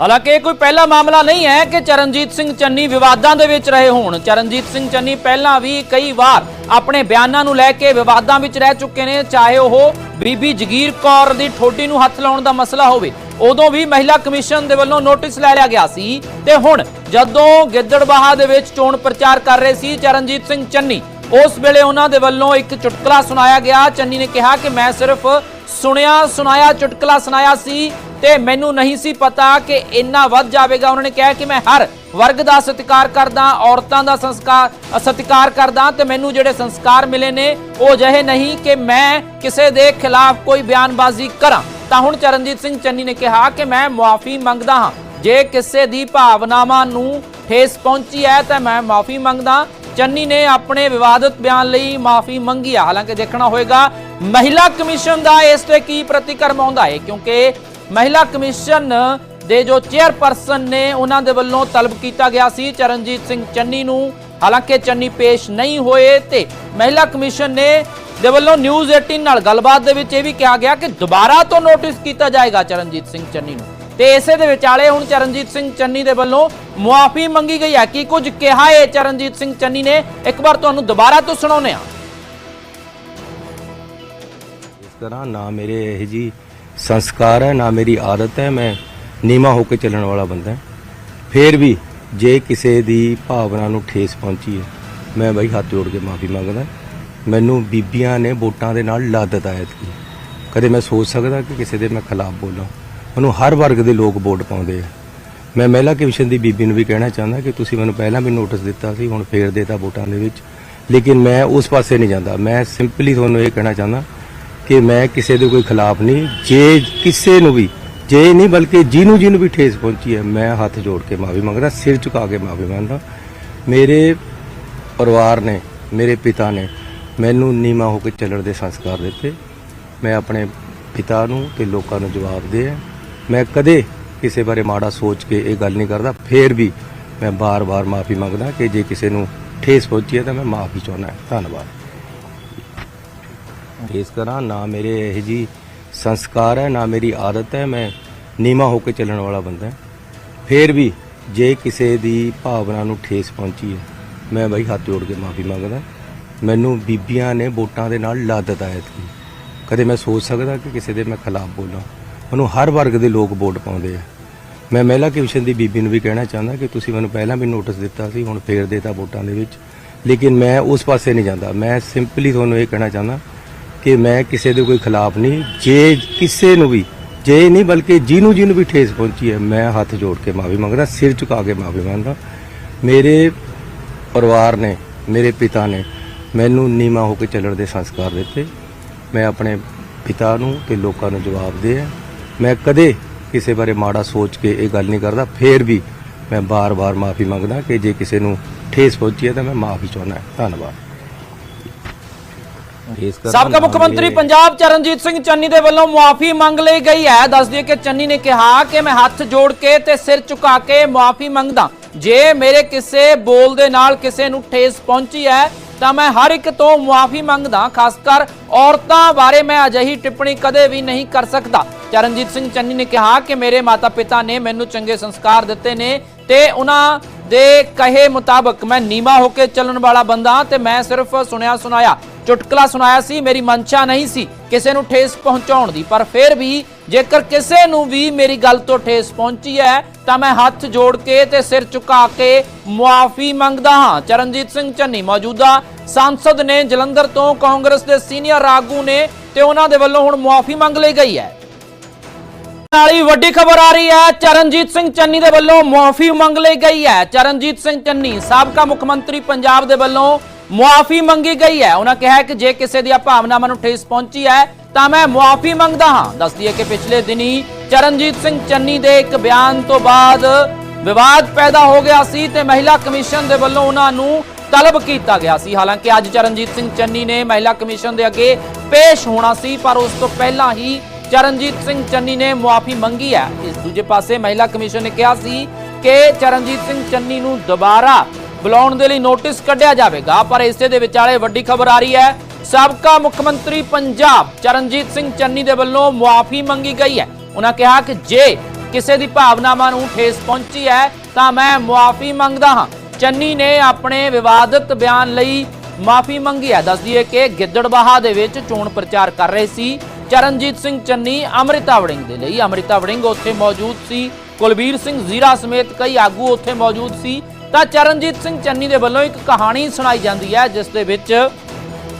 ਹਾਲਾਂਕਿ ਇਹ ਕੋਈ ਪਹਿਲਾ ਮਾਮਲਾ ਨਹੀਂ ਹੈ ਕਿ ਚਰਨਜੀਤ ਸਿੰਘ ਚੰਨੀ ਵਿਵਾਦਾਂ ਦੇ ਵਿੱਚ ਰਹੇ ਹੋਣ। ਚਰਨਜੀਤ ਸਿੰਘ ਚੰਨੀ ਪਹਿਲਾਂ ਵੀ ਕਈ ਵਾਰ ਆਪਣੇ ਬਿਆਨਾਂ ਨੂੰ ਲੈ ਕੇ ਵਿਵਾਦਾਂ ਵਿੱਚ ਰਹਿ ਚੁੱਕੇ ਨੇ, ਚਾਹੇ ਉਹ ਬੀਬੀ ਜਗੀਰ ਕੌਰ ਦੀ ਠੋਡੀ ਨੂੰ ਹੱਥ ਲਾਉਣ ਦਾ ਮਸਲਾ ਹੋਵੇ। ਉਦੋਂ ਵੀ ਮਹਿਲਾ ਕਮਿਸ਼ਨ ਦੇ ਵੱਲੋਂ ਨੋਟਿਸ ਲੈ ਲਿਆ ਗਿਆ ਸੀ ਤੇ ਹੁਣ ਜਦੋਂ ਗਿੱਦੜਬਾਹਾ ਦੇ ਵਿੱਚ ਚੋਣ ਪ੍ਰਚਾਰ ਕਰ ਰਹੇ ਸੀ ਚਰਨਜੀਤ ਸਿੰਘ ਚੰਨੀ, ਉਸ ਵੇਲੇ ਉਹਨਾਂ ਦੇ ਵੱਲੋਂ ਇੱਕ ਚੁਟਕਲਾ ਸੁਣਾਇਆ ਗਿਆ। ਚੰਨੀ ਨੇ ਕਿਹਾ ਕਿ ਮੈਂ ਸਿਰਫ ਸੁਣਿਆ, ਸੁਣਾਇਆ, ਚੁਟਕਲਾ ਸੁਣਾਇਆ ਸੀ ਤੇ ਮੈਨੂੰ ਨਹੀਂ ਸੀ ਪਤਾ ਕਿ ਇੰਨਾ ਵੱਧ ਜਾਵੇਗਾ। ਉਹਨਾਂ ਨੇ ਕਿਹਾ ਕਿ ਮੈਂ ਹਰ ਵਰਗ ਦਾ ਸਤਿਕਾਰ ਕਰਦਾ, ਔਰਤਾਂ ਦਾ ਸੰਸਕਾਰ, ਸਤਿਕਾਰ ਕਰਦਾ ਤੇ ਮੈਨੂੰ ਜਿਹੜੇ ਸੰਸਕਾਰ ਮਿਲੇ ਨੇ, ਉਹ ਅਜਿਹੇ ਨਹੀਂ ਕਿ ਮੈਂ ਕਿਸੇ ਦੇ ਖਿਲਾਫ ਕੋਈ ਬਿਆਨਬਾਜ਼ੀ ਕਰਾਂ। ਤਾਂ ਹੁਣ ਚਰਨਜੀਤ ਸਿੰਘ ਚੰਨੀ ਨੇ ਕਿਹਾ ਕਿ ਮੈਂ ਮੁਆਫੀ ਮੰਗਦਾ ਹਾਂ। ਜੇ ਕਿਸੇ ਦੀ ਭਾਵਨਾਵਾਂ ਨੂੰ ਠੇਸ ਪਹੁੰਚੀ ਹੈ ਤਾਂ ਮੈਂ ਮਾਫੀ ਮੰਗਦਾ। ਚੰਨੀ ਨੇ ਆਪਣੇ ਵਿਵਾਦਤ ਬਿਆਨ ਲਈ ਮਾਫੀ ਮੰਗੀ ਹੈ ਹਾਲਾਂਕਿ ਦੇਖਣਾ ਹੋਏਗਾ, ਮਹਿਲਾ ਕਮਿਸ਼ਨ ਦਾ ਇਸ ਤੇ ਕੀ ਪ੍ਰਤੀਕਰਮ ਆਉਂਦਾ ਹੈ, ਕਿਉਂਕਿ ਮਹਿਲਾ ਕਮਿਸ਼ਨ ਦੇ ਜੋ ਚੇਅਰਪਰਸਨ ਨੇ ਉਹਨਾਂ ਦੇ ਵੱਲੋਂ ਤਲਬ ਕੀਤਾ ਗਿਆ ਸੀ ਚਰਨਜੀਤ ਸਿੰਘ ਚੰਨੀ ਨੂੰ। ਹਾਲਾਂਕਿ ਚੰਨੀ ਪੇਸ਼ ਨਹੀਂ ਹੋਏ ਤੇ ਮਹਿਲਾ ਕਮਿਸ਼ਨ ਨੇ ਦੇ ਵੱਲੋਂ ਨਿਊਜ਼ 18 ਨਾਲ ਗੱਲਬਾਤ ਦੇ ਵਿੱਚ ਇਹ ਵੀ ਕਿਹਾ ਗਿਆ ਕਿ ਦੁਬਾਰਾ ਤੋਂ ਨੋਟਿਸ ਕੀਤਾ ਜਾਏਗਾ ਚਰਨਜੀਤ ਸਿੰਘ ਚੰਨੀ ਨੂੰ। ਤੇ ਇਸੇ ਦੇ ਵਿਚਾਲੇ ਹੁਣ ਚਰਨਜੀਤ ਸਿੰਘ ਚੰਨੀ ਦੇ ਵੱਲੋਂ ਮੁਆਫੀ ਮੰਗੀ ਗਈ ਹੈ। ਕੀ ਕੁਝ ਕਿਹਾ ਹੈ ਚਰਨਜੀਤ ਸਿੰਘ ਚੰਨੀ ਨੇ? ਇੱਕ ਵਾਰ ਤੁਹਾਨੂੰ ਦੁਬਾਰਾ ਤੋਂ ਸੁਣਾਉਂਦੇ ਹਾਂ। ਇਸ ਤਰ੍ਹਾਂ ਨਾ ਮੇਰੇ ਇਹ ਜੀ ਸੰਸਕਾਰ ਹੈ, ਨਾ ਮੇਰੀ ਆਦਤ ਹੈ, ਮੈਂ ਨੀਮਾ ਹੋ ਕੇ ਚੱਲਣ ਵਾਲਾ ਬੰਦਾ ਹਾਂ। ਫੇਰ ਵੀ ਜੇ ਕਿਸੇ ਦੀ ਭਾਵਨਾ ਨੂੰ ਠੇਸ ਪਹੁੰਚੀ ਹੈ, ਮੈਂ ਬਈ ਹੱਥ ਜੋੜ ਕੇ ਮਾਫੀ ਮੰਗਦਾ। ਮੈਨੂੰ ਬੀਬੀਆਂ ਨੇ ਵੋਟਾਂ ਦੇ ਨਾਲ ਲੱਦ ਦਿੱਤਾ। ਕੀ ਕਦੇ ਮੈਂ ਸੋਚ ਸਕਦਾ ਕਿ ਕਿਸੇ ਦੇ ਮੈਂ ਖਿਲਾਫ ਬੋਲਾਂ। ਮੈਨੂੰ ਹਰ ਵਰਗ ਦੇ ਲੋਕ ਵੋਟ ਪਾਉਂਦੇ ਆ। ਮੈਂ ਮਹਿਲਾ ਕਮਿਸ਼ਨ ਦੀ ਬੀਬੀ ਨੂੰ ਵੀ ਕਹਿਣਾ ਚਾਹੁੰਦਾ ਕਿ ਤੁਸੀਂ ਮੈਨੂੰ ਪਹਿਲਾਂ ਵੀ ਨੋਟਿਸ ਦਿੱਤਾ ਸੀ, ਹੁਣ ਫੇਰ ਦੇਤਾ ਵੋਟਾਂ ਦੇ ਵਿੱਚ। ਲੇਕਿਨ ਮੈਂ ਉਸ ਪਾਸੇ ਨਹੀਂ ਜਾਂਦਾ। ਮੈਂ ਸਿੰਪਲੀ ਤੁਹਾਨੂੰ ਇਹ ਕਹਿਣਾ ਚਾਹੁੰਦਾ ਕਿ ਮੈਂ ਕਿਸੇ ਦੇ ਕੋਈ ਖਿਲਾਫ ਨਹੀਂ, ਜੇ ਕਿਸੇ ਨੂੰ ਵੀ, ਜੇ ਨਹੀਂ ਬਲਕਿ ਜਿਹਨੂੰ ਜਿਹਨੂੰ ਵੀ ਠੇਸ ਪਹੁੰਚੀ ਹੈ, ਮੈਂ ਹੱਥ ਜੋੜ ਕੇ ਮਾਫੀ ਮੰਗਦਾ, ਸਿਰ ਝੁਕਾ ਕੇ ਮਾਫੀ ਮੰਗਦਾ। ਮੇਰੇ ਪਰਿਵਾਰ ਨੇ, ਮੇਰੇ ਪਿਤਾ ਨੇ ਮੈਨੂੰ ਨੀਮਾ ਹੋ ਕੇ ਚੱਲਣ ਦੇ ਸੰਸਕਾਰ ਦਿੱਤੇ। ਮੈਂ ਆਪਣੇ ਪਿਤਾ ਨੂੰ ਤੇ ਲੋਕਾਂ ਨੂੰ ਜਵਾਬ ਦੇ ਮੈਂ ਕਦੇ ਕਿਸੇ ਬਾਰੇ ਮਾੜਾ ਸੋਚ ਕੇ ਇਹ ਗੱਲ ਨਹੀਂ ਕਰਦਾ। ਫੇਰ ਵੀ ਮੈਂ ਬਾਰ-ਬਾਰ ਮਾਫੀ ਮੰਗਦਾ ਕਿ ਜੇ ਕਿਸੇ ਨੂੰ ਠੇਸ ਪਹੁੰਚੀ ਹੈ ਤਾਂ ਮੈਂ ਮਾਫੀ ਚਾਹੁੰਦਾ ਧੰਨਵਾਦ। ਇਸ ਕਰਾਂ ਨਾ ਮੇਰੇ ਇਹ ਜੀ ਸੰਸਕਾਰ ਹੈ, ਨਾ ਮੇਰੀ ਆਦਤ ਹੈ। ਮੈਂ ਨੀਮਾ ਹੋ ਕੇ ਚੱਲਣ ਵਾਲਾ ਬੰਦਾ ਹਾਂ। ਫੇਰ ਵੀ ਜੇ ਕਿਸੇ ਦੀ ਭਾਵਨਾ ਨੂੰ ਠੇਸ ਪਹੁੰਚੀ ਹੈ, ਮੈਂ ਬਈ ਹੱਥ ਜੋੜ ਕੇ ਮਾਫੀ ਮੰਗਦਾ ਮੈਨੂੰ ਬੀਬੀਆਂ ਨੇ ਵੋਟਾਂ ਦੇ ਨਾਲ ਲੱਦ ਦਾਇਤ ਕੀ ਕਦੇ ਮੈਂ ਸੋਚ ਸਕਦਾ ਕਿ ਕਿਸੇ ਦੇ ਮੈਂ ਖਿਲਾਫ ਬੋਲਾਂ। ਉਹਨੂੰ ਹਰ ਵਰਗ ਦੇ ਲੋਕ ਵੋਟ ਪਾਉਂਦੇ ਆ। ਮੈਂ ਮਹਿਲਾ ਕਮਿਸ਼ਨ ਦੀ ਬੀਬੀ ਨੂੰ ਵੀ ਕਹਿਣਾ ਚਾਹੁੰਦਾ ਕਿ ਤੁਸੀਂ ਮੈਨੂੰ ਪਹਿਲਾਂ ਵੀ ਨੋਟਿਸ ਦਿੱਤਾ ਸੀ, ਹੁਣ ਫੇਰ ਦੇਤਾ ਵੋਟਾਂ ਦੇ ਵਿੱਚ। ਲੇਕਿਨ ਮੈਂ ਉਸ ਪਾਸੇ ਨਹੀਂ ਜਾਂਦਾ। ਮੈਂ ਸਿੰਪਲੀ ਤੁਹਾਨੂੰ ਇਹ ਕਹਿਣਾ ਚਾਹੁੰਦਾ ਕਿ ਮੈਂ ਕਿਸੇ ਦੇ ਕੋਈ ਖਿਲਾਫ ਨਹੀਂ, ਜੇ ਕਿਸੇ ਨੂੰ ਵੀ, ਜੇ ਨਹੀਂ ਬਲਕਿ ਜਿਹਨੂੰ ਜਿਹਨੂੰ ਵੀ ਠੇਸ ਪਹੁੰਚੀ ਹੈ, ਮੈਂ ਹੱਥ ਜੋੜ ਕੇ ਮਾਫੀ ਮੰਗਦਾ, ਸਿਰ ਝੁਕਾ ਕੇ ਮਾਫੀ ਮੰਗਦਾ। ਮੇਰੇ ਪਰਿਵਾਰ ਨੇ, ਮੇਰੇ ਪਿਤਾ ਨੇ ਮੈਨੂੰ ਨੀਮਾ ਹੋ ਕੇ ਚੱਲਣ ਦੇ ਸੰਸਕਾਰ ਦਿੱਤੇ। ਮੈਂ ਆਪਣੇ ਪਿਤਾ ਨੂੰ ਤੇ ਲੋਕਾਂ ਨੂੰ ਜਵਾਬ ਦੇ ਮੈਂ ਕਦੇ ਕਿਸੇ ਬਾਰੇ ਮਾੜਾ ਸੋਚ ਕੇ ਇਹ ਗੱਲ ਨਹੀਂ ਕਰਦਾ। ਫੇਰ ਵੀ ਮੈਂ ਬਾਰ-ਬਾਰ ਮਾਫੀ ਮੰਗਦਾ ਕਿ ਜੇ ਕਿਸੇ ਨੂੰ ਠੇਸ ਪਹੁੰਚੀ ਹੈ ਤਾਂ ਮੈਂ ਮਾਫੀ ਚਾਹੁੰਦਾ ਧੰਨਵਾਦ। ਸਾਬਕਾ ਮੁੱਖ ਮੰਤਰੀ ਪੰਜਾਬ ਚਰਨਜੀਤ ਸਿੰਘ ਚੰਨੀ ਦੇ ਵੱਲੋਂ ਮੁਆਫੀ ਮੰਗ ਲਈ ਗਈ ਹੈ। ਦੱਸ ਦਈਏ ਕਿ ਚੰਨੀ ਨੇ ਕਿਹਾ ਕਿ ਮੈਂ ਹੱਥ ਜੋੜ ਕੇ ਤੇ ਸਿਰ ਝੁਕਾ ਕੇ ਮੁਆਫੀ ਮੰਗਦਾ। ਜੇ ਮੇਰੇ ਕਿਸੇ ਬੋਲ ਦੇ ਨਾਲ ਕਿਸੇ ਨੂੰ ਠੇਸ ਪਹੁੰਚੀ ਹੈ ਤਾਂ ਮੈਂ ਹਰ ਇੱਕ ਤੋਂ ਮੁਆਫੀ ਮੰਗਦਾ, ਖਾਸ ਕਰ ਔਰਤਾਂ ਬਾਰੇ ਮੈਂ ਅਜਿਹੀ ਟਿੱਪਣੀ ਕਦੇ ਵੀ ਨਹੀਂ ਕਰ ਸਕਦਾ। ਚਰਨਜੀਤ ਸਿੰਘ ਚੰਨੀ ਨੇ ਕਿਹਾ ਕਿ ਮੇਰੇ ਮਾਤਾ-ਪਿਤਾ ਨੇ ਮੈਨੂੰ ਚੰਗੇ ਸੰਸਕਾਰ ਦਿੱਤੇ ਨੇ ਤੇ ਉਹਨਾਂ ਦੇ ਕਹੇ ਮੁਤਾਬਕ ਮੈਂ ਨੀਮਾ ਹੋ ਕੇ ਚੱਲਣ ਵਾਲਾ ਬੰਦਾ ਤੇ ਮੈਂ ਸਿਰਫ ਸੁਣਿਆ ਸੁਣਾਇਆ ਚੁਟਕਲਾ ਸੁਣਾਇਆ ਸੀ, ਮੇਰੀ ਮਨਸ਼ਾ ਨਹੀਂ ਸੀ ਕਿਸੇ ਨੂੰ ਠੇਸ ਪਹੁੰਚਾਉਣ ਦੀ, ਪਰ ਫਿਰ ਵੀ ਜੇਕਰ ਕਿਸੇ ਨੂੰ ਵੀ ਮੇਰੀ ਗੱਲ ਤੋਂ ਠੇਸ ਪਹੁੰਚੀ ਹੈ, ਤਾਂ ਮੈਂ ਹੱਥ ਜੋੜ ਕੇ ਤੇ ਸਿਰ ਝੁਕਾ ਕੇ ਮੁਆਫੀ ਮੰਗਦਾ ਹਾਂ। ਚਰਨਜੀਤ ਸਿੰਘ ਚੰਨੀ ਮੌਜੂਦਾ ਸੰਸਦ ਨੇ ਜਲੰਧਰ ਤੋਂ ਕਾਂਗਰਸ ਦੇ ਸੀਨੀਅਰ ਆਗੂ ਨੇ ਤੇ ਉਹਨਾਂ ਦੇ ਵੱਲੋਂ ਹੁਣ ਮੁਆਫੀ ਮੰਗ ਲਈ ਗਈ ਹੈ। ਨਾਲ ਹੀ ਵੱਡੀ ਖਬਰ ਆ ਰਹੀ ਹੈ, ਚਰਨਜੀਤ ਸਿੰਘ ਚੰਨੀ ਦੇ ਵੱਲੋਂ ਮੁਆਫੀ ਮੰਗ ਲਈ ਗਈ ਹੈ। ਚਰਨਜੀਤ ਸਿੰਘ ਚੰਨੀ, ਸਾਬਕਾ ਮੁੱਖ ਮੰਤਰੀ ਪੰਜਾਬ ਦੇ ਵੱਲੋਂ ਮੁਆਫੀ ਮੰਗੀ ਗਈ ਹੈ। ਉਹਨਾਂ ਕਿਹਾ ਕਿ ਜੇ ਕਿਸੇ ਦੀਆਂ ਭਾਵਨਾਵਾਂ ਨੂੰ ਠੇਸ ਪਹੁੰਚੀ ਹੈ ਤਾਂ ਮੈਂ ਮੁਆਫੀ ਮੰਗਦਾ ਹਾਂ। ਦੱਸਦੀ ਹੈ ਕਿ ਪਿਛਲੇ ਦਿਨੀ ਚਰਨਜੀਤ ਸਿੰਘ ਚੰਨੀ ਦੇ ਇੱਕ ਬਿਆਨ ਤੋਂ ਬਾਅਦ ਵਿਵਾਦ ਪੈਦਾ ਹੋ ਗਿਆ ਸੀ ਤੇ ਮਹਿਲਾ ਕਮਿਸ਼ਨ ਦੇ ਵੱਲੋਂ ਉਹਨਾਂ ਨੂੰ ਤਲਬ ਕੀਤਾ ਗਿਆ ਸੀ। ਹਾਲਾਂਕਿ ਅੱਜ ਚਰਨਜੀਤ ਸਿੰਘ ਚੰਨੀ ਨੇ ਮਹਿਲਾ ਕਮਿਸ਼ਨ ਦੇ ਅੱਗੇ ਪੇਸ਼ ਹੋਣਾ ਸੀ, ਪਰ ਉਸ ਤੋਂ ਪਹਿਲਾਂ ਹੀ ਚਰਨਜੀਤ ਸਿੰਘ ਚੰਨੀ ਨੇ ਮੁਆਫੀ ਮੰਗੀ ਹੈ। ਇਸ ਦੂਜੇ ਪਾਸੇ ਮਹਿਲਾ ਕਮਿਸ਼ਨ ਨੇ ਕਿਹਾ ਸੀ ਕਿ ਚਰਨਜੀਤ ਸਿੰਘ ਚੰਨੀ ਨੂੰ ਦੁਬਾਰਾ ਬੁਲਾਉਣ ਦੇ ਲਈ ਨੋਟਿਸ ਕੱਢਿਆ ਜਾਵੇਗਾ, ਪਰ ਇਸੇ ਦੇ ਵਿਚਾਲੇ ਵੱਡੀ ਖਬਰ ਆ ਰਹੀ ਹੈ ਸਾਬਕਾ ਮੁੱਖ ਮੰਤਰੀ ਪੰਜਾਬ ਚਰਨਜੀਤ ਸਿੰਘ ਚੰਨੀ ਦੇ ਵੱਲੋਂ ਮੁਆਫੀ ਮੰਗੀ ਗਈ ਹੈ। ਉਹਨਾਂ ਕਿਹਾ ਕਿ ਜੇ ਕਿਸੇ ਦੀ ਭਾਵਨਾਵਾਂ ਨੂੰ ਠੇਸ ਪਹੁੰਚੀ ਹੈ, ਤਾਂ ਮੈਂ ਮੁਆਫੀ ਮੰਗਦਾ ਹਾਂ। ਚੰਨੀ ਨੇ ਆਪਣੇ ਵਿਵਾਦਤ ਬਿਆਨ ਲਈ ਮਾਫੀ ਮੰਗੀ ਹੈ। ਦੱਸ ਦਈਏ ਕਿ ਗਿੱਦੜਬਾਹਾ ਦੇ ਵਿੱਚ ਚੋਣ ਪ੍ਰਚਾਰ ਕਰ ਰਹੇ ਸੀ ਚਰਨਜੀਤ ਸਿੰਘ ਚੰਨੀ ਅੰਮ੍ਰਿਤਾ ਵੜਿੰਗ ਦੇ ਲਈ। ਅੰਮ੍ਰਿਤਾ ਵੜਿੰਗ ਉੱਥੇ ਮੌਜੂਦ ਸੀ। ਕੁਲਬੀਰ ਸਿੰਘ ਜ਼ੀਰਾ ਸਮੇਤ ਕਈ ਆਗੂ ਉੱਥੇ ਮੌਜੂਦ ਸੀ। ਤਾਂ ਚਰਨਜੀਤ ਸਿੰਘ ਚੰਨੀ ਦੇ ਵੱਲੋਂ ਇੱਕ ਕਹਾਣੀ ਸੁਣਾਈ ਜਾਂਦੀ ਹੈ, ਜਿਸ ਦੇ ਵਿੱਚ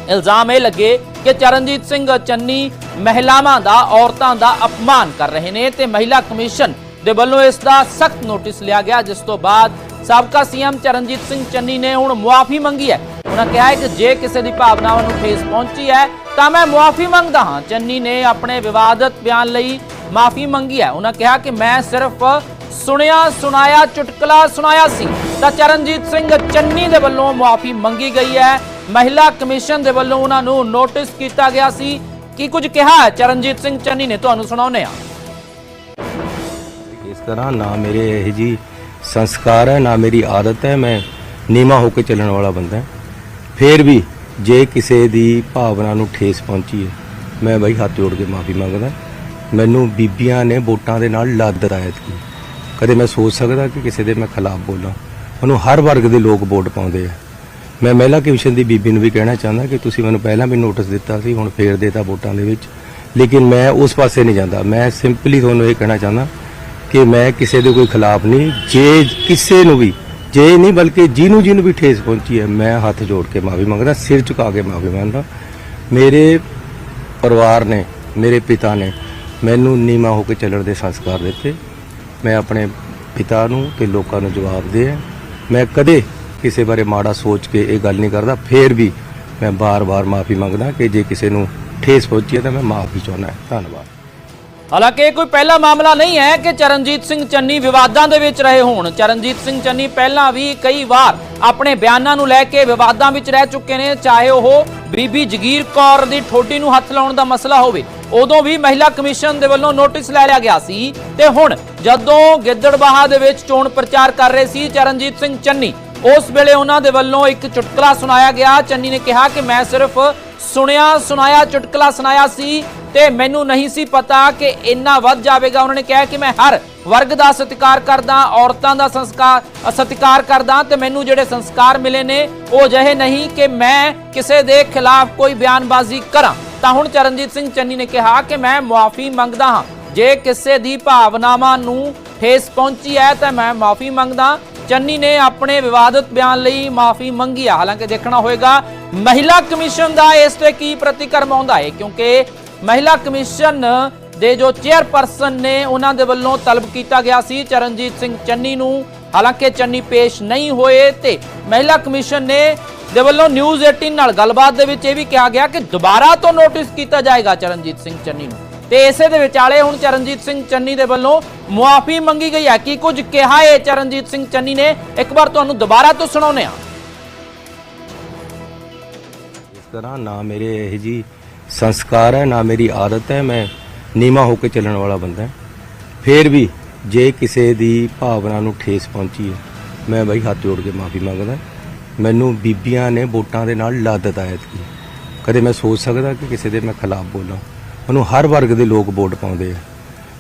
ਇਲਜ਼ਾਮ ਇਹ ਲੱਗੇ ਕਿ ਚਰਨਜੀਤ ਸਿੰਘ ਚੰਨੀ ਮਹਿਲਾਵਾਂ ਦਾ, ਔਰਤਾਂ ਦਾ ਅਪਮਾਨ ਕਰ ਰਹੇ ਨੇ ਤੇ ਮਹਿਲਾ ਕਮਿਸ਼ਨ ਦੇ ਵੱਲੋਂ ਇਸ ਦਾ ਸਖਤ ਨੋਟਿਸ ਲਿਆ ਗਿਆ, ਜਿਸ ਤੋਂ ਬਾਅਦ ਸਾਬਕਾ ਸੀਐਮ ਚਰਨਜੀਤ ਸਿੰਘ ਚੰਨੀ ਨੇ ਹੁਣ ਮੁਆਫੀ ਮੰਗੀ ਹੈ। ਉਹਨਾਂ ਕਿਹਾ ਹੈ ਕਿ ਜੇ ਕਿਸੇ ਦੀ ਭਾਵਨਾਵਾਂ ਨੂੰ ਠੇਸ ਪਹੁੰਚੀ ਹੈ, ਤਾਂ ਮੈਂ ਮੁਆਫੀ ਮੰਗਦਾ ਹਾਂ। ਚੰਨੀ ਨੇ ਆਪਣੇ ਵਿਵਾਦਤ ਬਿਆਨ ਲਈ ਮਾਫੀ ਮੰਗੀ ਹੈ। ਉਹਨਾਂ ਕਿਹਾ ਕਿ ਮੈਂ ਸਿਰਫ ਸੁਣਿਆ, ਸੁਣਾਇਆ, ਚੁਟਕਲਾ ਸੁਣਾਇਆ ਸੀ। ਤਾਂ ਚਰਨਜੀਤ ਸਿੰਘ ਚੰਨੀ ਦੇ ਵੱਲੋਂ ਮੁਆਫੀ ਮੰਗੀ ਗਈ ਹੈ। ਮਹਿਲਾ ਕਮਿਸ਼ਨ ਦੇ ਵੱਲੋਂ ਉਹਨਾਂ ਨੂੰ ਨੋਟਿਸ ਕੀਤਾ ਗਿਆ ਸੀ ਕੀ ਕੁਝ ਕਿਹਾ ਚਰਨਜੀਤ ਸਿੰਘ ਚੰਨੀ ਨੇ ਤੁਹਾਨੂੰ ਸੁਣਾਉਂਦੇ ਆ ਇਸ ਤਰ੍ਹਾਂ ਨਾ ਮੇਰੇ ਇਹ ਜੀ ਸੰਸਕਾਰ ਹੈ, ਨਾ ਮੇਰੀ ਆਦਤ ਹੈ, ਮੈਂ ਨੀਮਾ ਹੋ ਕੇ ਚੱਲਣ ਵਾਲਾ ਬੰਦਾ ਹਾਂ। ਫੇਰ ਵੀ ਜੇ ਕਿਸੇ ਦੀ ਭਾਵਨਾ ਨੂੰ ਠੇਸ ਪਹੁੰਚੀ ਹੈ, ਮੈਂ ਬਈ ਹੱਥ ਜੋੜ ਕੇ ਮਾਫੀ ਮੰਗਦਾ ਮੈਨੂੰ ਬੀਬੀਆਂ ਨੇ ਵੋਟਾਂ ਦੇ ਨਾਲ ਲੱਦ ਰਾਇਤ ਕੀ ਕਦੇ ਮੈਂ ਸੋਚ ਸਕਦਾ ਕਿ ਕਿਸੇ ਦੇ ਮੈਂ ਖਿਲਾਫ ਬੋਲਾਂ। ਉਹਨੂੰ ਹਰ ਵਰਗ ਦੇ ਲੋਕ ਵੋਟ ਪਾਉਂਦੇ ਆ। ਮੈਂ ਮਹਿਲਾ ਕਮਿਸ਼ਨ ਦੀ ਬੀਬੀ ਨੂੰ ਵੀ ਕਹਿਣਾ ਚਾਹੁੰਦਾ ਕਿ ਤੁਸੀਂ ਮੈਨੂੰ ਪਹਿਲਾਂ ਵੀ ਨੋਟਿਸ ਦਿੱਤਾ ਸੀ, ਹੁਣ ਫੇਰ ਦੇਤਾ ਵੋਟਾਂ ਦੇ ਵਿੱਚ। ਲੇਕਿਨ ਮੈਂ ਉਸ ਪਾਸੇ ਨਹੀਂ ਜਾਂਦਾ। ਮੈਂ ਸਿੰਪਲੀ ਤੁਹਾਨੂੰ ਇਹ ਕਹਿਣਾ ਚਾਹੁੰਦਾ ਕਿ ਮੈਂ ਕਿਸੇ ਦੇ ਕੋਈ ਖਿਲਾਫ ਨਹੀਂ, ਜੇ ਕਿਸੇ ਨੂੰ ਵੀ, ਜੇ ਨਹੀਂ ਬਲਕਿ ਜਿਹਨੂੰ ਜਿਹਨੂੰ ਵੀ ਠੇਸ ਪਹੁੰਚੀ ਹੈ, ਮੈਂ ਹੱਥ ਜੋੜ ਕੇ ਮਾਫੀ ਮੰਗਦਾ, ਸਿਰ ਝੁਕਾ ਕੇ ਮਾਫੀ ਮੰਗਦਾ। ਮੇਰੇ ਪਰਿਵਾਰ ਨੇ, ਮੇਰੇ ਪਿਤਾ ਨੇ ਮੈਨੂੰ ਨੀਮਾ ਹੋ ਕੇ ਚੱਲਣ ਦੇ ਸੰਸਕਾਰ ਦਿੱਤੇ। ਮੈਂ ਆਪਣੇ ਪਿਤਾ ਨੂੰ ਤੇ ਲੋਕਾਂ ਨੂੰ ਜਵਾਬ ਦੇ ਮੈਂ ਕਦੇ ਕਿਸੇ ਬਾਰੇ ਮਾੜਾ ਸੋਚ ਕੇ ਇਹ ਗੱਲ ਨਹੀਂ ਕਰਦਾ, ਫੇਰ ਵੀ ਮੈਂ ਬਾਰ-ਬਾਰ ਮਾਫੀ ਮੰਗਦਾ ਕਿ ਜੇ ਕਿਸੇ ਨੂੰ ਠੇਸ ਪਹੁੰਚੀ ਹੈ ਤਾਂ ਮੈਂ ਮਾਫੀ ਚਾਹੁੰਦਾ ਧੰਨਵਾਦ। ਹਾਲਾਂਕਿ ਇਹ ਕੋਈ ਪਹਿਲਾ ਮਾਮਲਾ ਨਹੀਂ ਹੈ ਕਿ ਚਰਨਜੀਤ ਸਿੰਘ ਚੰਨੀ ਵਿਵਾਦਾਂ ਦੇ ਵਿੱਚ ਰਹੇ ਹੋਣ। ਚਰਨਜੀਤ ਸਿੰਘ ਚੰਨੀ ਪਹਿਲਾਂ ਵੀ ਕਈ ਵਾਰ ਆਪਣੇ ਬਿਆਨਾਂ ਨੂੰ ਲੈ ਕੇ ਵਿਵਾਦਾਂ ਵਿੱਚ ਰਹਿ ਚੁੱਕੇ ਨੇ, ਚਾਹੇ ਉਹ ਬੀਬੀ ਜਗੀਰ ਕੌਰ ਦੀ ਠੋਡੀ ਨੂੰ ਹੱਥ ਲਾਉਣ ਦਾ ਮਸਲਾ ਹੋਵੇ। ਉਦੋਂ ਵੀ ਮਹਿਲਾ ਕਮਿਸ਼ਨ ਦੇ ਵੱਲੋਂ ਨੋਟਿਸ ਲੈ ਲਿਆ ਗਿਆ ਸੀ ਤੇ ਹੁਣ ਜਦੋਂ ਗਿੱਦੜਬਾਹਾ ਦੇ ਵਿੱਚ ਚੋਣ ਪ੍ਰਚਾਰ ਕਰ ਰਹੇ ਸੀ ਚਰਨਜੀਤ ਸਿੰਘ ਚੰਨੀ ਉਸ ਵੇਲੇ ਉਹਨਾਂ ਦੇ ਵੱਲੋਂ ਇੱਕ ਚੁਟਕਲਾ ਸੁਣਾਇਆ ਗਿਆ। ਚੰਨੀ ਨੇ ਕਿਹਾ ਕਿ ਮੈਂ ਸਿਰਫ ਸੁਣਿਆ, ਸੁਣਾਇਆ, ਚੁਟਕਲਾ ਸੁਣਾਇਆ ਸੀ ਤੇ ਮੈਨੂੰ ਨਹੀਂ ਸੀ ਪਤਾ ਕਿ ਇੰਨਾ ਵੱਧ ਜਾਵੇਗਾ। ਉਹਨਾਂ ਨੇ ਕਿਹਾ ਕਿ ਮੈਂ ਹਰ ਵਰਗ ਦਾ ਸਤਿਕਾਰ ਕਰਦਾ, ਔਰਤਾਂ ਦਾ ਸੰਸਕਾਰ, ਸਤਿਕਾਰ ਕਰਦਾ ਤੇ ਮੈਨੂੰ ਜਿਹੜੇ ਸੰਸਕਾਰ ਮਿਲੇ ਨੇ, ਉਹ ਅਜਿਹੇ ਨਹੀਂ ਕਿ ਮੈਂ ਕਿਸੇ ਦੇ ਖਿਲਾਫ ਕੋਈ ਬਿਆਨਬਾਜ਼ੀ ਕਰਾਂ। ਤਾਂ ਹੁਣ ਚਰਨਜੀਤ ਸਿੰਘ ਚੰਨੀ ਨੇ ਕਿਹਾ ਕਿ ਮੈਂ ਮੁਆਫੀ ਮੰਗਦਾ ਹਾਂ। ਜੇ ਕਿਸੇ ਦੀ ਭਾਵਨਾਵਾਂ ਨੂੰ ਠੇਸ ਪਹੁੰਚੀ ਹੈ ਤਾਂ ਮੈਂ ਮਾਫੀ ਮੰਗਦਾ। ਚੰਨੀ ਨੇ ਆਪਣੇ ਵਿਵਾਦਤ ਬਿਆਨ ਲਈ ਮਾਫੀ ਮੰਗੀ ਹੈ ਹਾਲਾਂਕਿ ਦੇਖਣਾ ਹੋਏਗਾ, ਮਹਿਲਾ ਕਮਿਸ਼ਨ ਦਾ ਇਸ ਤੇ ਕੀ ਪ੍ਰਤੀਕਰਮ ਆਉਂਦਾ ਹੈ? ਕਿਉਂਕਿ ਮਹਿਲਾ ਕਮਿਸ਼ਨ ਦੇ ਜੋ ਚੇਅਰਪਰਸਨ ਨੇ, ਉਹਨਾਂ ਦੇ ਵੱਲੋਂ ਤਲਬ ਕੀਤਾ ਗਿਆ ਸੀ ਚਰਨਜੀਤ ਸਿੰਘ ਚੰਨੀ ਨੂੰ। ਹਾਲਾਂਕਿ ਚੰਨੀ ਪੇਸ਼ ਨਹੀਂ ਹੋਏ ਤੇ ਮਹਿਲਾ ਕਮਿਸ਼ਨ ਨੇ ਦੇ ਵੱਲੋਂ ਨਿਊਜ਼ 18 ਨਾਲ ਗੱਲਬਾਤ ਦੇ ਵਿੱਚ ਇਹ ਵੀ ਕਿਹਾ ਗਿਆ ਕਿ ਦੁਬਾਰਾ ਤੋਂ ਨੋਟਿਸ ਕੀਤਾ ਜਾਏਗਾ ਚਰਨਜੀਤ ਸਿੰਘ ਚੰਨੀ ਨੂੰ। ਤੇ ਇਸੇ ਦੇ ਵਿਚਾਲੇ ਹੁਣ ਚਰਨਜੀਤ ਸਿੰਘ ਚੰਨੀ ਦੇ ਵੱਲੋਂ ਮੁਆਫੀ ਮੰਗੀ ਗਈ ਹੈ। ਕੀ ਕੁਝ ਕਿਹਾ ਹੈ ਚਰਨਜੀਤ ਸਿੰਘ ਚੰਨੀ ਨੇ? ਇੱਕ ਵਾਰ ਤੁਹਾਨੂੰ ਦੁਬਾਰਾ ਤੋਂ ਸੁਣਾਉਂਦੇ ਹਾਂ। ਇਸ ਤਰ੍ਹਾਂ ਨਾ ਮੇਰੇ ਇਹ ਜੀ ਸੰਸਕਾਰ ਹੈ, ਨਾ ਮੇਰੀ ਆਦਤ ਹੈ, ਮੈਂ ਨੀਮਾ ਹੋ ਕੇ ਚੱਲਣ ਵਾਲਾ ਬੰਦਾ ਹਾਂ। ਫੇਰ ਵੀ ਜੇ ਕਿਸੇ ਦੀ ਭਾਵਨਾ ਨੂੰ ਠੇਸ ਪਹੁੰਚੀ ਹੈ, ਮੈਂ ਬਈ ਹੱਥ ਜੋੜ ਕੇ ਮਾਫੀ ਮੰਗਦਾ ਮੈਨੂੰ ਬੀਬੀਆਂ ਨੇ ਵੋਟਾਂ ਦੇ ਨਾਲ ਲਾਦਤ ਆਇਤ ਕੀ ਕਦੇ ਮੈਂ ਸੋਚ ਸਕਦਾ ਕਿ ਕਿਸੇ ਦੇ ਮੈਂ ਖਿਲਾਫ ਬੋਲਾਂ। ਮੈਨੂੰ ਹਰ ਵਰਗ ਦੇ ਲੋਕ ਵੋਟ ਪਾਉਂਦੇ ਆ।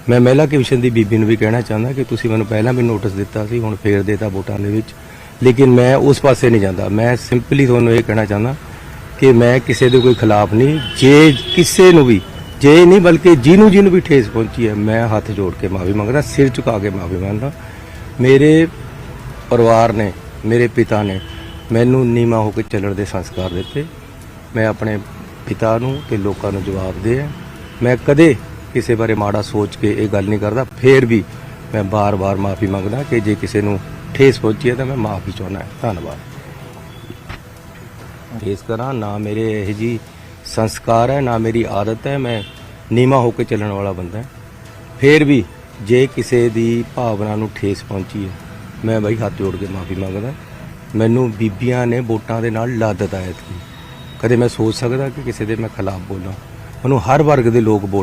ਮੈਂ ਮਹਿਲਾ ਕਮਿਸ਼ਨ ਦੀ ਬੀਬੀ ਨੂੰ ਵੀ ਕਹਿਣਾ ਚਾਹੁੰਦਾ ਕਿ ਤੁਸੀਂ ਮੈਨੂੰ ਪਹਿਲਾਂ ਵੀ ਨੋਟਿਸ ਦਿੱਤਾ ਸੀ, ਹੁਣ ਫੇਰ ਦੇਤਾ ਵੋਟਾਂ ਦੇ ਵਿੱਚ। ਲੇਕਿਨ ਮੈਂ ਉਸ ਪਾਸੇ ਨਹੀਂ ਜਾਂਦਾ। ਮੈਂ ਸਿੰਪਲੀ ਤੁਹਾਨੂੰ ਇਹ ਕਹਿਣਾ ਚਾਹੁੰਦਾ ਕਿ ਮੈਂ ਕਿਸੇ ਦੇ ਕੋਈ ਖਿਲਾਫ ਨਹੀਂ, ਜੇ ਕਿਸੇ ਨੂੰ ਵੀ, ਜੇ ਨਹੀਂ ਬਲਕਿ ਜਿਹਨੂੰ ਜਿਹਨੂੰ ਵੀ ਠੇਸ ਪਹੁੰਚੀ ਹੈ, ਮੈਂ ਹੱਥ ਜੋੜ ਕੇ ਮਾਫੀ ਮੰਗਦਾ, ਸਿਰ ਝੁਕਾ ਕੇ ਮਾਫੀ ਮੰਗਦਾ। ਮੇਰੇ ਪਰਿਵਾਰ ਨੇ, ਮੇਰੇ ਪਿਤਾ ਨੇ ਮੈਨੂੰ ਨੀਮਾ ਹੋ ਕੇ ਚੱਲਣ ਦੇ ਸੰਸਕਾਰ ਦਿੱਤੇ। ਮੈਂ ਆਪਣੇ ਪਿਤਾ ਨੂੰ ਤੇ ਲੋਕਾਂ ਨੂੰ ਜਵਾਬ ਦੇ ਹੈ ਮੈਂ ਕਦੇ ਕਿਸੇ ਬਾਰੇ ਮਾੜਾ ਸੋਚ ਕੇ ਇਹ ਗੱਲ ਨਹੀਂ ਕਰਦਾ। ਫੇਰ ਵੀ ਮੈਂ ਬਾਰ-ਬਾਰ ਮਾਫੀ ਮੰਗਦਾ ਕਿ ਜੇ ਕਿਸੇ ਨੂੰ ਠੇਸ ਪਹੁੰਚੀ ਹੈ ਤਾਂ ਮੈਂ ਮਾਫੀ ਚਾਹੁੰਦਾ ਧੰਨਵਾਦ। ਠੇਸ ਕਰਾਂ, ਨਾ ਮੇਰੇ ਇਹ ਜੀ ਸੰਸਕਾਰ ਹੈ, ਨਾ ਮੇਰੀ ਆਦਤ ਹੈ, ਮੈਂ ਨੀਮਾ ਹੋ ਕੇ ਚੱਲਣ ਵਾਲਾ ਬੰਦਾ ਹਾਂ। ਫੇਰ ਵੀ ਜੇ ਕਿਸੇ ਦੀ ਭਾਵਨਾ ਨੂੰ ਠੇਸ ਪਹੁੰਚੀ ਹੈ, ਮੈਂ ਬਈ ਹੱਥ ਜੋੜ ਕੇ ਮਾਫੀ ਮੰਗਦਾ ਮੈਨੂੰ ਬੀਬੀਆਂ ਨੇ ਵੋਟਾਂ ਦੇ ਨਾਲ ਲਾਦਤ ਆਇਤ ਕੀ ਕਦੇ ਮੈਂ ਸੋਚ ਸਕਦਾ ਕਿ ਕਿਸੇ ਦੇ ਮੈਂ ਖਿਲਾਫ ਬੋਲਾਂ। ਮੈਨੂੰ ਹਰ ਵਰਗ ਦੇ ਲੋਕ ਵੋਟ